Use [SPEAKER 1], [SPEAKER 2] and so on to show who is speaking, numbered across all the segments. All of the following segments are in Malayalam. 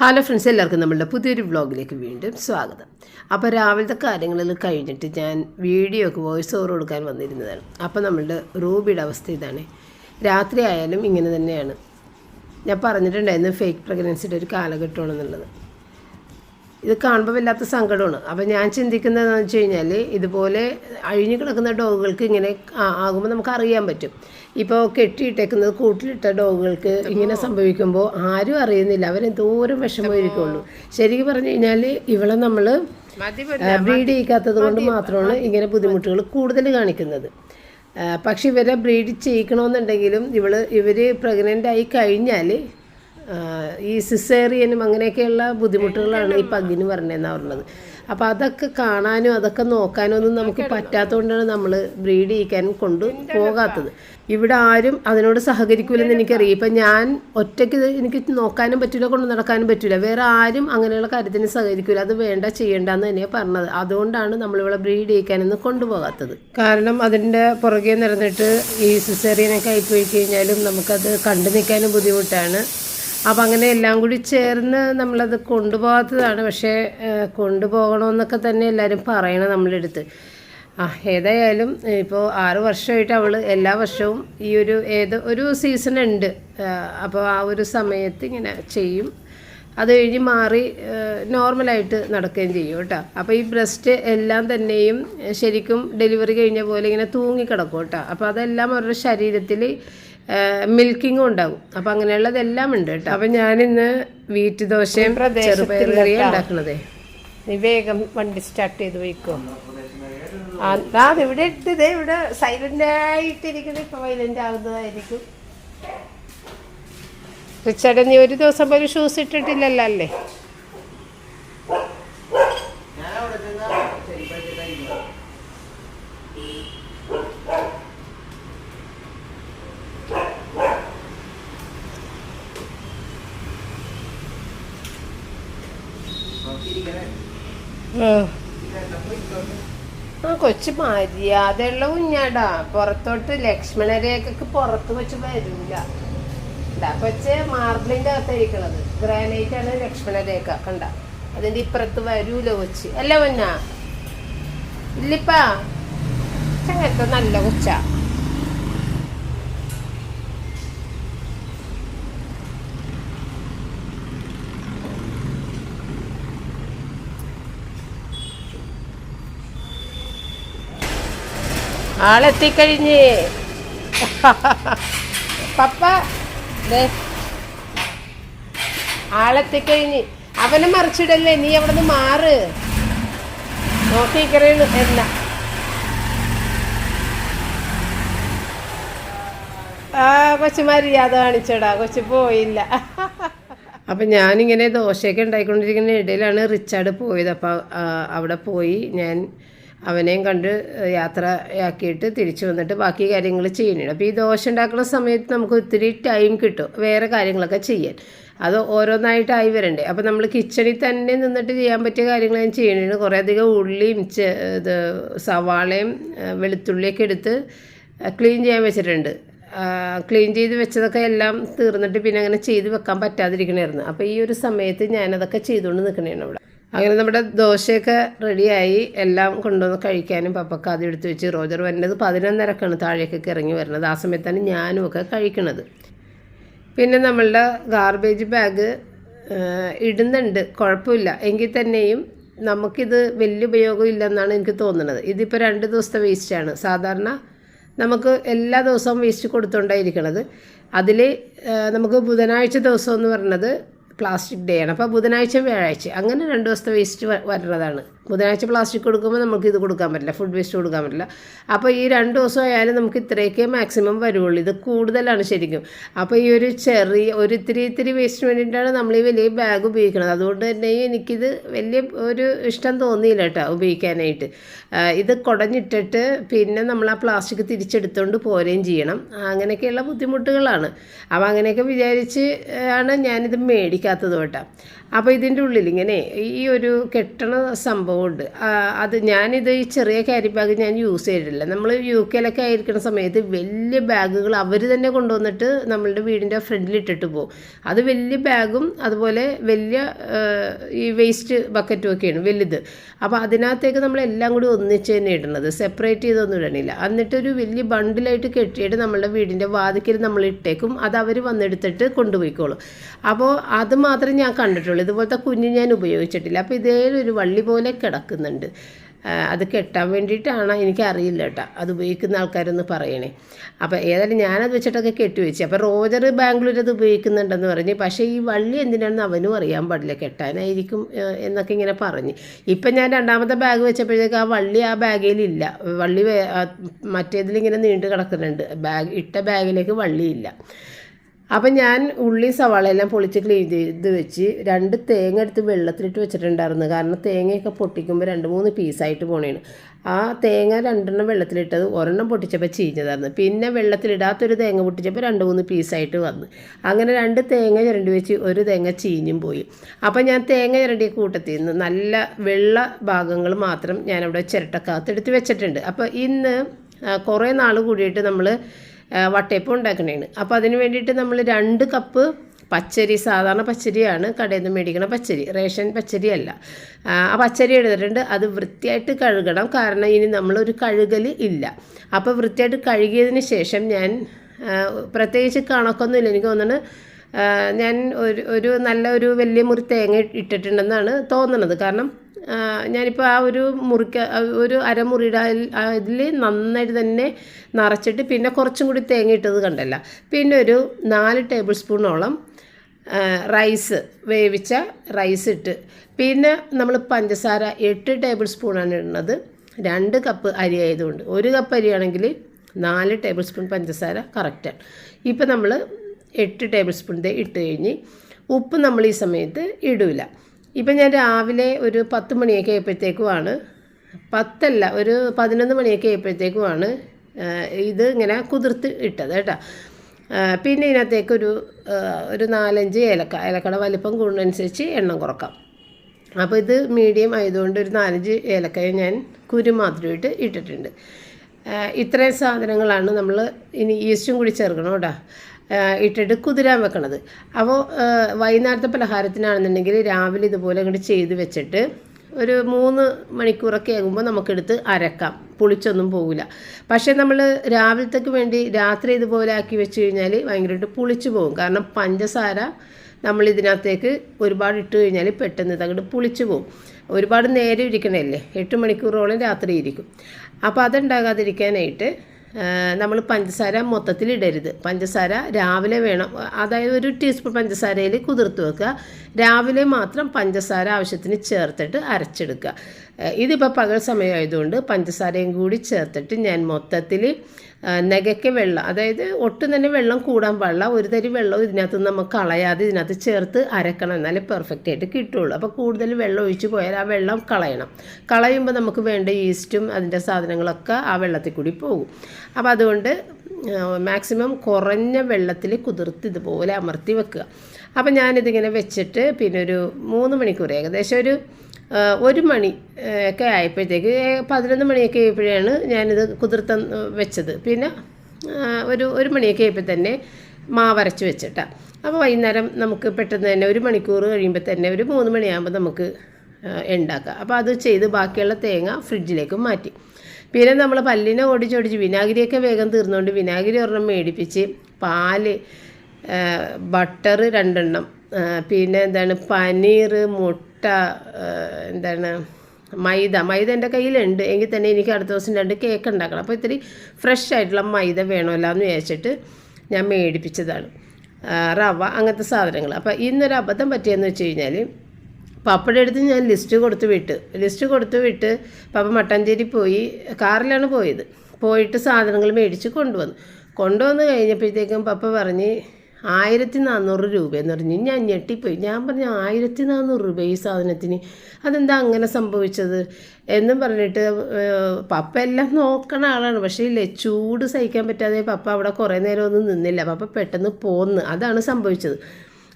[SPEAKER 1] ഹലോ ഫ്രണ്ട്സ് എല്ലാവർക്കും നമ്മളുടെ പുതിയൊരു വ്ളോഗിലേക്ക് വീണ്ടും സ്വാഗതം. അപ്പോൾ രാവിലത്തെ കാര്യങ്ങളിൽ കഴിഞ്ഞിട്ട് ഞാൻ വീഡിയോ ഒക്കെ വോയിസ് ഓവർ കൊടുക്കാൻ വന്നിരുന്നതാണ്. അപ്പോൾ നമ്മളുടെ റൂബിയുടെ അവസ്ഥ ഇതാണ്. രാത്രി ആയാലും ഇങ്ങനെ തന്നെയാണ്. ഞാൻ പറഞ്ഞിട്ടുണ്ടായിരുന്നു ഫേക്ക് പ്രഗ്നൻസിയുടെ ഒരു കാലഘട്ടമാണെന്നുള്ളത് ഇത് കാണുമ്പോൾ വല്ലാത്ത സങ്കടമാണ്. അപ്പോൾ ഞാൻ ചിന്തിക്കുന്നതെന്ന് വെച്ച് കഴിഞ്ഞാൽ ഇതുപോലെ അഴിഞ്ഞു കിടക്കുന്ന ഡോഗുകൾക്ക് ഇങ്ങനെ ആകുമ്പോൾ നമുക്ക് അറിയാൻ പറ്റും. ഇപ്പോൾ കെട്ടിയിട്ടേക്കുന്നത് കൂട്ടിലിട്ട ഡോഗുകൾക്ക് ഇങ്ങനെ സംഭവിക്കുമ്പോൾ ആരും അറിയുന്നില്ല. അവരെന്തോരം വിഷമമായിരിക്കുള്ളൂ. ശരിക്കും പറഞ്ഞു കഴിഞ്ഞാൽ ഇവളെ നമ്മൾ ബ്രീഡ് ചെയ്യിക്കാത്തത് കൊണ്ട് മാത്രമാണ് ഇങ്ങനെ ബുദ്ധിമുട്ടുകൾ കൂടുതൽ കാണിക്കുന്നത്. പക്ഷെ ഇവരെ ബ്രീഡ് ചെയ്യിക്കണമെന്നുണ്ടെങ്കിലും ഇവൾ ഇവർ പ്രഗ്നന്റ് ആയി കഴിഞ്ഞാൽ ഈ സിസേറിയനും അങ്ങനെയൊക്കെയുള്ള ബുദ്ധിമുട്ടുകളാണ് ഈ പഗ്ഗിന് പറഞ്ഞതെന്നാണ് പറഞ്ഞത്. അപ്പോൾ അതൊക്കെ കാണാനും അതൊക്കെ നോക്കാനും ഒന്നും നമുക്ക് പറ്റാത്തതുകൊണ്ടാണ് നമ്മൾ ബ്രീഡ് ചെയ്യിക്കാനും കൊണ്ട് പോകാത്തത്. ഇവിടെ ആരും അതിനോട് സഹകരിക്കൂലെന്ന് എനിക്കറിയാം ഇപ്പം ഞാൻ ഒറ്റയ്ക്ക് എനിക്ക് നോക്കാനും പറ്റില്ല കൊണ്ട് നടക്കാനും പറ്റില്ല വേറെ ആരും അങ്ങനെയുള്ള കാര്യത്തിന് സഹകരിക്കില്ല അത് വേണ്ട ചെയ്യേണ്ടെന്ന് തന്നെയാണ് പറഞ്ഞത്. അതുകൊണ്ടാണ് നമ്മളിവിടെ ബ്രീഡ് ചെയ്യിക്കാനൊന്ന് കൊണ്ടുപോകാത്തത്. കാരണം അതിന്റെ പുറകെ നടന്നിട്ട് ഈ സിസേറിയനൊക്കെ ആയിപ്പോയി കഴിഞ്ഞാലും നമുക്കത് കണ്ടു നിൽക്കാനും ബുദ്ധിമുട്ടാണ്. അപ്പം അങ്ങനെ എല്ലാം കൂടി ചേർന്ന് നമ്മളത് കൊണ്ടുപോകാത്തതാണ്. പക്ഷേ കൊണ്ടുപോകണമെന്നൊക്കെ തന്നെ എല്ലാവരും പറയണം നമ്മളെടുത്ത്. ആ ഏതായാലും ഇപ്പോൾ ആറ് വർഷമായിട്ട് അവൾ എല്ലാ വർഷവും ഈ ഒരു ഏത് ഒരു സീസൺ ഉണ്ട്. അപ്പോൾ ആ ഒരു സമയത്ത് ഇങ്ങനെ ചെയ്യും. അത് കഴിഞ്ഞ് മാറി നോർമലായിട്ട് നടക്കുകയും ചെയ്യും കേട്ടോ. അപ്പോൾ ഈ ബ്രസ്റ്റ് എല്ലാം തന്നെയും ശരിക്കും ഡെലിവറി കഴിഞ്ഞ പോലെ ഇങ്ങനെ തൂങ്ങിക്കിടക്കും കേട്ടോ. അപ്പോൾ അതെല്ലാം അവരുടെ ശരീരത്തിൽ മിൽക്കിങ്ങും ഉണ്ടാവും. അപ്പം അങ്ങനെയുള്ളതെല്ലാം ഉണ്ട് കേട്ടോ. അപ്പം ഞാനിന്ന് വീറ്റ് ദോശയും ചെറുപയർ കറിയും ഉണ്ടാക്കണതേ. നീ വേഗം വണ്ടി സ്റ്റാർട്ട് ചെയ്ത് വയ്ക്കോ. അതാ ഇവിടെ ഇട്ട് ഇതേ ഇവിടെ സൈലന്റ് ആയിട്ടിരിക്കുന്നത് ഇപ്പൊ വൈലന്റ് ആകുന്നതായിരിക്കും റിച്ചാർഡ് നീ ഒരു ദിവസം പോലും ഷൂസ് ഇട്ടിട്ടില്ലല്ലോ അല്ലേ? ആ. കൊച്ചു മര്യാദയുള്ള കുഞ്ഞാടാ. പുറത്തോട്ട് ലക്ഷ്മണരേഖക്ക് പുറത്ത് വെച്ച് വരൂല. ഇതാ മാർബിളിന്റെ അകത്തായിരിക്കണത്. ഗ്രാനൈറ്റ് ആണ് ലക്ഷ്മണരേഖ കണ്ട? അതിന്റെ ഇപ്പുറത്ത് വരൂല കൊച്ച്. അല്ല പൊന്ന? ഇല്ലിപ്പാ. ചങ്ങത്തെ നല്ല കൊച്ചാ. ആളെത്തിക്കഴിഞ്ഞ്. പപ്പ ആളെത്തിക്കഴിഞ്ഞ്. അവനെ മറിച്ചിടല്ലേ നീ അവിടെ നിന്ന് മാറ് നോക്കിക്കറിയണു എന്ന. ആ കൊച്ചുമാരി അത് കാണിച്ചടാ കൊച്ചു പോയില്ല. അപ്പം ഞാനിങ്ങനെ ദോശയൊക്കെ ഉണ്ടായിക്കൊണ്ടിരിക്കുന്ന ഇടയിലാണ് റിച്ചാർഡ് പോയത്. അപ്പോൾ അവിടെ പോയി ഞാൻ അവനെയും കണ്ട് യാത്രയാക്കിയിട്ട് തിരിച്ചു വന്നിട്ട് ബാക്കി കാര്യങ്ങൾ ചെയ്യുന്നുണ്ട്. അപ്പോൾ ഈ ദോശ ഉണ്ടാക്കുന്ന സമയത്ത് നമുക്ക് ഒത്തിരി ടൈം കിട്ടും വേറെ കാര്യങ്ങളൊക്കെ ചെയ്യാൻ. അത് ഓരോന്നായിട്ടായി വരണ്ടേ. അപ്പോൾ നമ്മൾ കിച്ചണിൽ തന്നെ നിന്നിട്ട് ചെയ്യാൻ പറ്റിയ കാര്യങ്ങൾ ഞാൻ ചെയ്യുന്നുണ്ട്. കുറേ അധികം ഉള്ളിയും ഇത് സവാളയും വെളുത്തുള്ളിയൊക്കെ എടുത്ത് ക്ലീൻ ചെയ്യാൻ വെച്ചിട്ടുണ്ട്. ക്ലീൻ ചെയ്ത് വെച്ചതൊക്കെ എല്ലാം തീർന്നിട്ട് പിന്നെ അങ്ങനെ ചെയ്ത് വെക്കാൻ പറ്റാതിരിക്കണമായിരുന്നു അപ്പോൾ ഈ ഒരു സമയത്ത് ഞാനതൊക്കെ ചെയ്തുകൊണ്ട് നിൽക്കണേണ് അവിടെ അങ്ങനെ നമ്മുടെ ദോശയൊക്കെ റെഡിയായി. എല്ലാം കൊണ്ടുവന്ന് കഴിക്കാനും പപ്പക്ക് അത് എടുത്ത് വെച്ച് റോജർ വരുന്നത് പതിനൊന്നരക്കാണ് താഴേക്കൊക്കെ ഇറങ്ങി വരുന്നത്. ആ സമയത്താണ് ഞാനും ഒക്കെ കഴിക്കണത്. പിന്നെ നമ്മളുടെ ഗാർബേജ് ബാഗ് ഇടുന്നുണ്ട്. കുഴപ്പമില്ല. എങ്കിൽ തന്നെയും നമുക്കിത് വലിയ ഉപയോഗം ഇല്ലെന്നാണ് എനിക്ക് തോന്നുന്നത്. ഇതിപ്പോൾ രണ്ട് ദിവസത്തെ വേസ്റ്റാണ് സാധാരണ നമുക്ക് എല്ലാ ദിവസവും വേസ്റ്റ് കൊടുത്തുകൊണ്ടായിരിക്കണത് അതിൽ നമുക്ക് ബുധനാഴ്ച ദിവസം എന്ന് പറയുന്നത് പ്ലാസ്റ്റിക് ഡേ ആണ്. അപ്പോൾ ബുധനാഴ്ച വ്യാഴാഴ്ച. അങ്ങനെ രണ്ട് ദിവസത്തെ വേസ്റ്റ് വരുന്നതാണ്. ബുധനാഴ്ച പ്ലാസ്റ്റിക് കൊടുക്കുമ്പോൾ നമുക്ക് ഇത് കൊടുക്കാൻ പറ്റില്ല. ഫുഡ് വേസ്റ്റ് കൊടുക്കാൻ പറ്റില്ല. അപ്പോൾ ഈ രണ്ട് ദിവസം ആയാലും നമുക്ക് ഇത്രയൊക്കെ മാക്സിമം വരുള്ളൂ ഇത് കൂടുതലാണ് ശരിക്കും. അപ്പോൾ ഈ ഒരു ചെറിയ ഒരു ഇത്തിരി ഇത്തിരി വേസ്റ്റിന് വേണ്ടിയിട്ടാണ് നമ്മൾ ഈ വലിയ ബാഗ് ഉപയോഗിക്കുന്നത്. അതുകൊണ്ട് തന്നെ എനിക്കിത് വലിയ ഒരു ഇഷ്ടം തോന്നിയില്ല കേട്ടോ ഉപയോഗിക്കാനായിട്ട്. ഇത് കുടഞ്ഞിട്ടിട്ട് പിന്നെ നമ്മൾ ആ പ്ലാസ്റ്റിക് തിരിച്ചെടുത്തുകൊണ്ട് പോരുകയും ചെയ്യണം. അങ്ങനെയൊക്കെയുള്ള ബുദ്ധിമുട്ടുകളാണ്. അപ്പോൾ അങ്ങനെയൊക്കെ വിചാരിച്ച് ആണ് ഞാനിത് മേടിക്കാത്തത് ഉപയോഗിക്കാത്തത് കേട്ടോ അപ്പോൾ ഇതിന്റെ ഉള്ളിൽ ഇങ്ങനെ ഈ ഒരു കെട്ടണ സംഭവമുണ്ട് അത് ഞാനിത് ഈ ചെറിയ ക്യാരി ബാഗ് ഞാൻ യൂസ് ചെയ്തിട്ടില്ല. നമ്മൾ യു കെയിലൊക്കെ ആയിരിക്കുന്ന സമയത്ത് വലിയ ബാഗുകൾ അവർ തന്നെ കൊണ്ടുവന്നിട്ട് നമ്മളുടെ വീടിന്റെ ഫ്രണ്ടിൽ ഇട്ടിട്ട് പോകും. അത് വലിയ ബാഗും അതുപോലെ വലിയ ഈ വേസ്റ്റ് ബക്കറ്റും ഒക്കെയാണ് വലുത്. അപ്പോൾ അതിനകത്തേക്ക് നമ്മൾ എല്ലാം കൂടി ഒന്നിച്ച് തന്നെ ഇടുന്നത് സെപ്പറേറ്റ് ചെയ്തൊന്നും ഇടണില്ല. എന്നിട്ടൊരു വലിയ ബണ്ടിലായിട്ട് കെട്ടിയിട്ട് നമ്മളുടെ വീടിന്റെ വാതിക്കൽ നമ്മൾ ഇട്ടേക്കും. അത് അവർ വന്നെടുത്തിട്ട് കൊണ്ടുപോയിക്കോളും. അപ്പോൾ അത് മാത്രമേ ഞാൻ കണ്ടിട്ടുള്ളൂ. ഇതുപോലത്തെ കുഞ്ഞ് ഞാൻ ഉപയോഗിച്ചിട്ടില്ല. അപ്പോൾ ഇതേ ഒരു വള്ളി പോലെ കിടക്കുന്നുണ്ട്. അത് കെട്ടാൻ വേണ്ടിയിട്ടാണ് എനിക്കറിയില്ല കേട്ടോ. അത് ഉപയോഗിക്കുന്ന ആൾക്കാരൊന്ന് പറയണേ. അപ്പോൾ ഏതായാലും ഞാനത് വെച്ചിട്ടൊക്കെ കെട്ടി വെച്ചു. അപ്പോൾ റോജർ ബാംഗ്ലൂർ അത് ഉപയോഗിക്കുന്നുണ്ടെന്ന് പറഞ്ഞ്. പക്ഷേ ഈ വള്ളി എന്തിനാണെന്ന് അവനും അറിയാൻ പാടില്ല. കെട്ടാനായിരിക്കും എന്നൊക്കെ ഇങ്ങനെ പറഞ്ഞ്. ഇപ്പം ഞാൻ രണ്ടാമത്തെ ബാഗ് വെച്ചപ്പോഴത്തേക്ക് ആ വള്ളി ആ ബാഗിലില്ല വള്ളി മറ്റേതിലിങ്ങനെ നീണ്ടു കിടക്കുന്നുണ്ട്. ബാഗ് ഇട്ട ബാഗിലേക്ക് വള്ളിയില്ല അപ്പം ഞാൻ ഉള്ളി സവാളയെല്ലാം പൊളിച്ച് ക്ലീൻ ചെയ്ത് വെച്ച് രണ്ട് തേങ്ങ എടുത്ത് വെള്ളത്തിലിട്ട് വെച്ചിട്ടുണ്ടായിരുന്നു. കാരണം തേങ്ങയൊക്കെ പൊട്ടിക്കുമ്പോൾ രണ്ട് മൂന്ന് പീസായിട്ട് പോണേണ് ആ തേങ്ങ രണ്ടെണ്ണം വെള്ളത്തിലിട്ടത് ഒരെണ്ണം പൊട്ടിച്ചപ്പോൾ ചീഞ്ഞതായിരുന്നു. പിന്നെ വെള്ളത്തിലിടാത്തൊരു തേങ്ങ പൊട്ടിച്ചപ്പോൾ രണ്ട് മൂന്ന് പീസായിട്ട് വന്നു. അങ്ങനെ രണ്ട് തേങ്ങ ചിരണ്ടി വെച്ച് ഒരു തേങ്ങ ചീഞ്ഞും പോയി. അപ്പം ഞാൻ തേങ്ങ ചിരണ്ടിയ കൂട്ടത്തിൽ നിന്ന് നല്ല വെള്ള ഭാഗങ്ങൾ മാത്രം ഞാനവിടെ ചിരട്ടക്കകത്ത് എടുത്ത് വെച്ചിട്ടുണ്ട്. അപ്പോൾ ഇന്ന് കുറേ നാൾ കൂടിയിട്ട് നമ്മൾ വട്ടയപ്പം ഉണ്ടാക്കണേണ്. അപ്പോൾ അതിന് വേണ്ടിയിട്ട് നമ്മൾ രണ്ട് കപ്പ് പച്ചരി സാധാരണ പച്ചരിയാണ് കടയിൽ നിന്ന് മേടിക്കണ പച്ചരി റേഷൻ പച്ചരി അല്ല ആ പച്ചരി എടുത്തിട്ടുണ്ട്. അത് വൃത്തിയായിട്ട് കഴുകണം. കാരണം ഇനി നമ്മളൊരു കഴുകൽ ഇല്ല. അപ്പോൾ വൃത്തിയായിട്ട് കഴുകിയതിന് ശേഷം ഞാൻ പ്രത്യേകിച്ച് കണക്കൊന്നുമില്ല. എനിക്ക് തോന്നുന്നത് ഞാൻ ഒരു ഒരു നല്ല ഒരു വലിയ മുറി തേങ്ങ ഇട്ടിട്ടുണ്ടെന്നാണ് തോന്നുന്നത് കാരണം ഞാനിപ്പോൾ ആ ഒരു മുറിക്ക ഒരു അരമുറിയുടെ അതിൽ നന്നായിട്ട് തന്നെ നിറച്ചിട്ട് പിന്നെ കുറച്ചും കൂടി തേങ്ങ ഇട്ടത് കണ്ടല്ല. പിന്നെ ഒരു നാല് ടേബിൾ സ്പൂണോളം റൈസ് വേവിച്ച റൈസ് ഇട്ട്. പിന്നെ നമ്മൾ പഞ്ചസാര എട്ട് ടേബിൾ സ്പൂണാണ് ഇടുന്നത്. രണ്ട് കപ്പ് അരി ആയതുകൊണ്ട്. ഒരു കപ്പ് അരി ആണെങ്കിൽ നാല് ടേബിൾ സ്പൂൺ പഞ്ചസാര കറക്റ്റാണ് ഇപ്പം നമ്മൾ എട്ട് ടേബിൾ സ്പൂൺ ഇട്ട് കഴിഞ്ഞ് ഉപ്പ് നമ്മൾ ഈ സമയത്ത് ഇടില്ല ഇപ്പം ഞാൻ രാവിലെ ഒരു പത്ത് മണിയൊക്കെ ആയപ്പോഴത്തേക്കുമാണ്. പത്തല്ല ഒരു പതിനൊന്ന് മണിയൊക്കെ ആയപ്പോഴത്തേക്കുമാണ് ഇത് ഇങ്ങനെ കുതിർത്ത് ഇട്ടത് കേട്ടോ. പിന്നെ ഇതിനകത്തേക്കൊരു ഒരു നാലഞ്ച് ഏലക്ക ഏലക്കയുടെ വലിപ്പം കൂടുന്നതനുസരിച്ച് എണ്ണം കുറക്കാം. അപ്പോൾ ഇത് മീഡിയം ആയതുകൊണ്ട് ഒരു നാലഞ്ച് ഏലക്കയെ ഞാൻ കുരു മാത്രമായിട്ട് ഇട്ടിട്ടുണ്ട് ഇത്രയും സാധനങ്ങളാണ് നമ്മൾ ഇനി ഈസ്റ്റും കൂടി ചേർക്കണം കേട്ടോ. ഇട്ടിട്ട് കുതിരാൻ വെക്കണത്. അപ്പോൾ വൈകുന്നേരത്തെ പലഹാരത്തിനാണെന്നുണ്ടെങ്കിൽ രാവിലെ ഇതുപോലെ അങ്ങോട്ട് ചെയ്ത് വെച്ചിട്ട് ഒരു മൂന്ന് മണിക്കൂറൊക്കെ ആകുമ്പോൾ നമുക്കെടുത്ത് അരക്കാം. പുളിച്ചൊന്നും പോകില്ല പക്ഷേ നമ്മൾ രാവിലത്തേക്ക് വേണ്ടി രാത്രി ഇതുപോലെ ആക്കി വെച്ച് കഴിഞ്ഞാൽ ഭയങ്കരമായിട്ട് പുളിച്ചു പോകും. കാരണം പഞ്ചസാര നമ്മൾ ഇതിനകത്തേക്ക് ഒരുപാട് ഇട്ട് കഴിഞ്ഞാൽ പെട്ടെന്ന് ഇതങ്ങോട്ട് പുളിച്ചു പോകും. ഒരുപാട് നേരം ഇരിക്കണമല്ലേ എട്ട് മണിക്കൂറോളം രാത്രി ഇരിക്കും. അപ്പോൾ അതുണ്ടാകാതിരിക്കാനായിട്ട് നമ്മൾ പഞ്ചസാര മൊത്തത്തിൽ ഇടരുത്. പഞ്ചസാര രാവിലെ വേണം. അതായത് ഒരു ടീസ്പൂൺ പഞ്ചസാരയിൽ കുതിർത്ത് വെക്കുക. രാവിലെ മാത്രം പഞ്ചസാര ആവശ്യത്തിന് ചേർത്തിട്ട് അരച്ചെടുക്കുക. ഇതിപ്പോൾ പകൽ സമയമായതുകൊണ്ട് പഞ്ചസാരയും കൂടി ചേർത്തിട്ട് ഞാൻ മൊത്തത്തിൽ നെകയ്ക്ക് വെള്ളം. അതായത് ഒട്ടും തന്നെ വെള്ളം കൂടാൻ പാടില്ല. ഒരു തരി വെള്ളം ഇതിനകത്ത് നമുക്ക് കളയാതെ ഇതിനകത്ത് ചേർത്ത് അരക്കണം. എന്നാലേ പെർഫെക്റ്റ് ആയിട്ട് കിട്ടുള്ളൂ. അപ്പോൾ കൂടുതൽ വെള്ളം ഒഴിച്ച് പോയാൽ ആ വെള്ളം കളയണം. കളയുമ്പോൾ നമുക്ക് വേണ്ട ഈസ്റ്റും അതിന്റെ സാധനങ്ങളൊക്കെ ആ വെള്ളത്തിൽ കൂടി പോകും. അപ്പോൾ അതുകൊണ്ട് മാക്സിമം കുറഞ്ഞ വെള്ളത്തിൽ കുതിർത്ത് ഇതുപോലെ അമർത്തി വെക്കുക. അപ്പോൾ ഞാനിതിങ്ങനെ വെച്ചിട്ട് പിന്നെ ഒരു മൂന്ന് മണിക്കൂർ ഏകദേശം ഒരു ഒരു മണി ഒക്കെ ആയപ്പോഴത്തേക്ക് പതിനൊന്ന് മണിയൊക്കെ ആയപ്പോഴാണ് ഞാനിത് കുതിർത്ത വെച്ചത്. പിന്നെ ഒരു ഒരു മണിയൊക്കെ ആയപ്പോൾ തന്നെ മാവരച്ച് വെച്ചിട്ടാണ് അപ്പോൾ വൈകുന്നേരം നമുക്ക് പെട്ടെന്ന് തന്നെ ഒരു മണിക്കൂർ കഴിയുമ്പോൾ തന്നെ ഒരു മൂന്ന് മണിയാകുമ്പോൾ നമുക്ക് ഉണ്ടാക്കുക ഉണ്ടാക്കാം. അപ്പോൾ അത് ചെയ്ത് ബാക്കിയുള്ള തേങ്ങ ഫ്രിഡ്ജിലേക്ക് മാറ്റി. പിന്നെ നമ്മൾ പല്ലിനെ ഓടിച്ചോടിച്ച് വിനാഗിരിയൊക്കെ വേഗം തീർന്നുകൊണ്ട് വിനാഗിരി ഒരെണ്ണം മേടിപ്പിച്ച് പാൽ ബട്ടർ രണ്ടെണ്ണം പിന്നെ എന്താണ് പനീർ മുട്ട ആ, എന്താണ് മൈദ. മൈദ എന്റെ കയ്യിലുണ്ട്. എങ്കിൽ തന്നെ എനിക്ക് അടുത്ത ദിവസം രണ്ട് കേക്ക് ഉണ്ടാക്കണം. അപ്പോൾ ഇത്തിരി ഫ്രഷ് ആയിട്ടുള്ള മൈദ വേണമല്ലോ എന്ന് വിചാരിച്ചിട്ട് ഞാൻ മേടിപ്പിച്ചതാണ്. റവ അങ്ങനത്തെ സാധനങ്ങൾ. അപ്പോൾ ഇന്നൊരു അബദ്ധം പറ്റിയെന്ന് വെച്ച് കഴിഞ്ഞാൽ പപ്പയുടെ അടുത്ത് ഞാൻ ലിസ്റ്റ് കൊടുത്ത് വിട്ട്. ലിസ്റ്റ് കൊടുത്ത് വിട്ട് പപ്പ മട്ടാഞ്ചേരി പോയി കാറിലാണ് പോയത്. പോയിട്ട് സാധനങ്ങൾ മേടിച്ച് കൊണ്ടുവന്നു. കൊണ്ടുവന്ന് കഴിഞ്ഞപ്പോഴത്തേക്കും പപ്പ പറഞ്ഞ് ആയിരത്തി നാനൂറ് രൂപയെന്ന് പറഞ്ഞു. ഞാൻ ഞെട്ടിപ്പോയി. ഞാൻ പറഞ്ഞു ആയിരത്തി നാനൂറ് രൂപ ഈ സാധനത്തിന്? അതെന്താ അങ്ങനെ സംഭവിച്ചത്? എന്നും പറഞ്ഞിട്ട് പപ്പ എല്ലാം നോക്കണ ആളാണ്. പക്ഷേ ഇല്ലേ ചൂട് സഹിക്കാൻ പറ്റാതെ പപ്പ അവിടെ കുറേ നേരം ഒന്നും നിന്നില്ല. പപ്പ പെട്ടെന്ന് പോന്ന്. അതാണ് സംഭവിച്ചത്.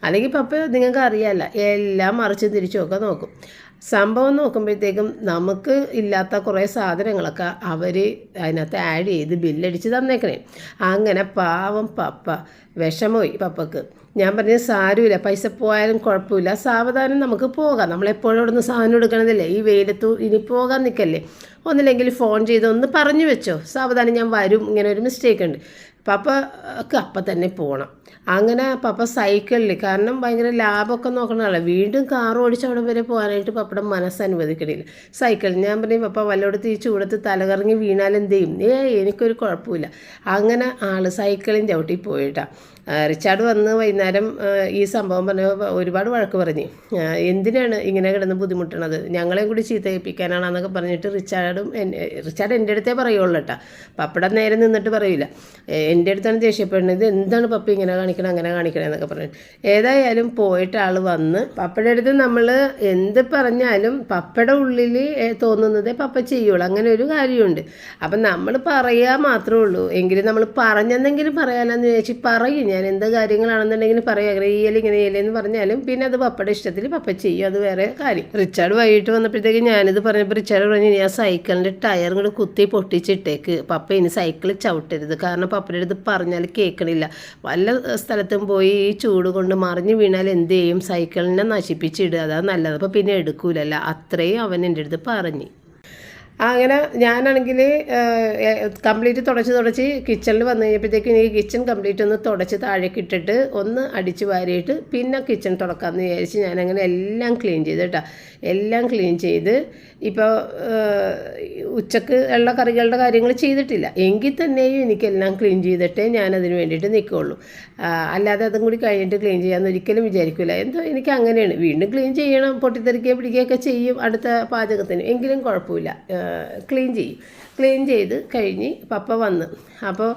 [SPEAKER 1] അല്ലെങ്കിൽ പപ്പ നിങ്ങൾക്ക് അറിയാമല്ല എല്ലാം മറിച്ച് ഒക്കെ നോക്കും. സംഭവം നോക്കുമ്പോഴത്തേക്കും നമുക്ക് ഇല്ലാത്ത കുറേ സാധനങ്ങളൊക്കെ അവർ അതിനകത്ത് ആഡ് ചെയ്ത് ബില്ലടിച്ച് തന്നേക്കണേ. അങ്ങനെ പാവം പപ്പ വിഷമമായി പപ്പക്ക്. ഞാൻ പറഞ്ഞ സാരമില്ല പൈസ പോയാലും കുഴപ്പമില്ല. സാവധാനം നമുക്ക് പോകാം. നമ്മളെപ്പോഴും അവിടെ നിന്ന് സാധനം എടുക്കണതല്ലേ? ഈ വെയിലത്ത് ഇനി പോകാൻ നിൽക്കല്ലേ? ഒന്നില്ലെങ്കിൽ ഫോൺ ചെയ്ത് ഒന്ന് പറഞ്ഞു വെച്ചോ. സാവധാനം ഞാൻ വരും. ഇങ്ങനെ ഒരു മിസ്റ്റേക്ക് ഉണ്ട്. പപ്പക്ക് അപ്പം തന്നെ പോകണം അങ്ങനെ പപ്പ സൈക്കിളിൽ കാരണം ഭയങ്കര ലാഭമൊക്കെ നോക്കണമല്ലോ വീണ്ടും കാർ ഓടിച്ച് അവിടെ വരെ പോകാനായിട്ട് പപ്പയുടെ മനസ്സ് അനുവദിക്കണില്ല. സൈക്കിൾ ഞാൻ പറഞ്ഞു പപ്പ വല്ലോട് ഈ ചൂടത്ത് തലകറങ്ങി വീണാലെന്ത് ചെയ്യും? ഏ എനിക്കൊരു കുഴപ്പമില്ല. അങ്ങനെ ആൾ സൈക്കിളിന്റെ ഔട്ടിൽ പോയിട്ടാ. റിച്ചാർഡ് വന്ന് വൈകുന്നേരം ഈ സംഭവം പറഞ്ഞ ഒരുപാട് വഴക്ക് പറഞ്ഞു. എന്തിനാണ് ഇങ്ങനെ കിടന്ന് ബുദ്ധിമുട്ടണത്? ഞങ്ങളെയും കൂടി ചീത്തയിപ്പിക്കാനാണെന്നൊക്കെ പറഞ്ഞിട്ട് റിച്ചാർഡും റിച്ചാർഡ് എന്റെ അടുത്തേ പറയുള്ളൂ കേട്ടോ. പപ്പട നേരെ നിന്നിട്ട് പറയില്ല എന്റെ അടുത്താണ് ദേഷ്യപ്പെടുന്നത്. ഇത് എന്താണ് പപ്പ ഇങ്ങനെ കാണിക്കണം അങ്ങനെ കാണിക്കണം എന്നൊക്കെ പറഞ്ഞു ഏതായാലും പോയിട്ട് ആൾ വന്ന് പപ്പയുടെ അടുത്ത് നമ്മൾ എന്ത് പറഞ്ഞാലും പപ്പയുടെ ഉള്ളിൽ തോന്നുന്നതേ പപ്പ ചെയ്യുള്ളൂ. അങ്ങനെ ഒരു കാര്യമുണ്ട്. അപ്പം നമ്മൾ പറയുക മാത്രമേ ഉള്ളൂ. എങ്കിലും നമ്മൾ പറഞ്ഞെന്നെങ്കിലും പറയാമെന്ന് ചോദിച്ചാൽ പറയും. ഞാൻ എന്ത് കാര്യങ്ങളാണെന്നുണ്ടെങ്കിൽ പറയാം. ചെയ്യൽ ഇങ്ങനെ ചെയ്യലെന്ന് പറഞ്ഞാലും പിന്നെ അത് പപ്പയുടെ ഇഷ്ടത്തിൽ പപ്പ ചെയ്യും. അത് വേറെ കാര്യം. റിച്ചാർഡ് വൈകിട്ട് വന്നപ്പോഴത്തേക്ക് ഞാനിത് പറഞ്ഞപ്പോൾ റിച്ചാർഡ് പറഞ്ഞു ഞാൻ സൈക്കിളിന്റെ ടയർ കൂടെ കുത്തി പൊട്ടിച്ചിട്ടേക്ക്. പപ്പ ഇനി സൈക്കിൾ ചവിട്ടരുത്. കാരണം പപ്പയുടെ അടുത്ത് പറഞ്ഞാൽ കേൾക്കണില്ല. വല്ല സ്ഥലത്തും പോയി ഈ ചൂട് കൊണ്ട് മറിഞ്ഞു വീണാൽ എന്ത് ചെയ്യും? സൈക്കിളിനെ നശിപ്പിച്ചിടുക. അതാണ് നല്ലത്. അപ്പോൾ പിന്നെ എടുക്കൂലല്ല. അത്രയും അവൻ എന്റെ അടുത്ത് പറഞ്ഞു. അങ്ങനെ ഞാനാണെങ്കിൽ കംപ്ലീറ്റ് തുടച്ച് തുടച്ച് കിച്ചണിൽ വന്നു കഴിഞ്ഞപ്പോഴത്തേക്കും എനിക്ക് കിച്ചൺ കംപ്ലീറ്റ് ഒന്ന് തുടച്ച് താഴേക്ക് ഇട്ടിട്ട് ഒന്ന് അടിച്ച് വാരിയിട്ട് പിന്നെ കിച്ചൺ തുടക്കാമെന്ന് വിചാരിച്ച് ഞാനങ്ങനെ എല്ലാം ക്ലീൻ ചെയ്ത് കേട്ടോ. എല്ലാം ക്ലീൻ ചെയ്ത് ഇപ്പോൾ ഉച്ചയ്ക്ക് ഉള്ള കറികളുടെ കാര്യങ്ങൾ ചെയ്തിട്ടില്ല. എങ്കിൽ തന്നെയും എനിക്കെല്ലാം ക്ലീൻ ചെയ്തിട്ടേ ഞാൻ അതിന് വേണ്ടിയിട്ട് നിൽക്കുകയുള്ളൂ അല്ലാതെ അതും കൂടി കഴിഞ്ഞിട്ട് ക്ലീൻ ചെയ്യാമെന്ന് ഒരിക്കലും വിചാരിക്കില്ല എന്തോ എനിക്ക് അങ്ങനെയാണ്. വീണ്ടും ക്ലീൻ ചെയ്യണം പൊട്ടിത്തെറിക്കുക പിടിക്കുകയൊക്കെ ചെയ്യും അടുത്ത പാചകത്തിന്. എങ്കിലും കുഴപ്പമില്ല. ക്ലീൻ ചെയ്യും. ക്ലീൻ ചെയ്ത് കഴിഞ്ഞ് പപ്പ വന്ന്. അപ്പോൾ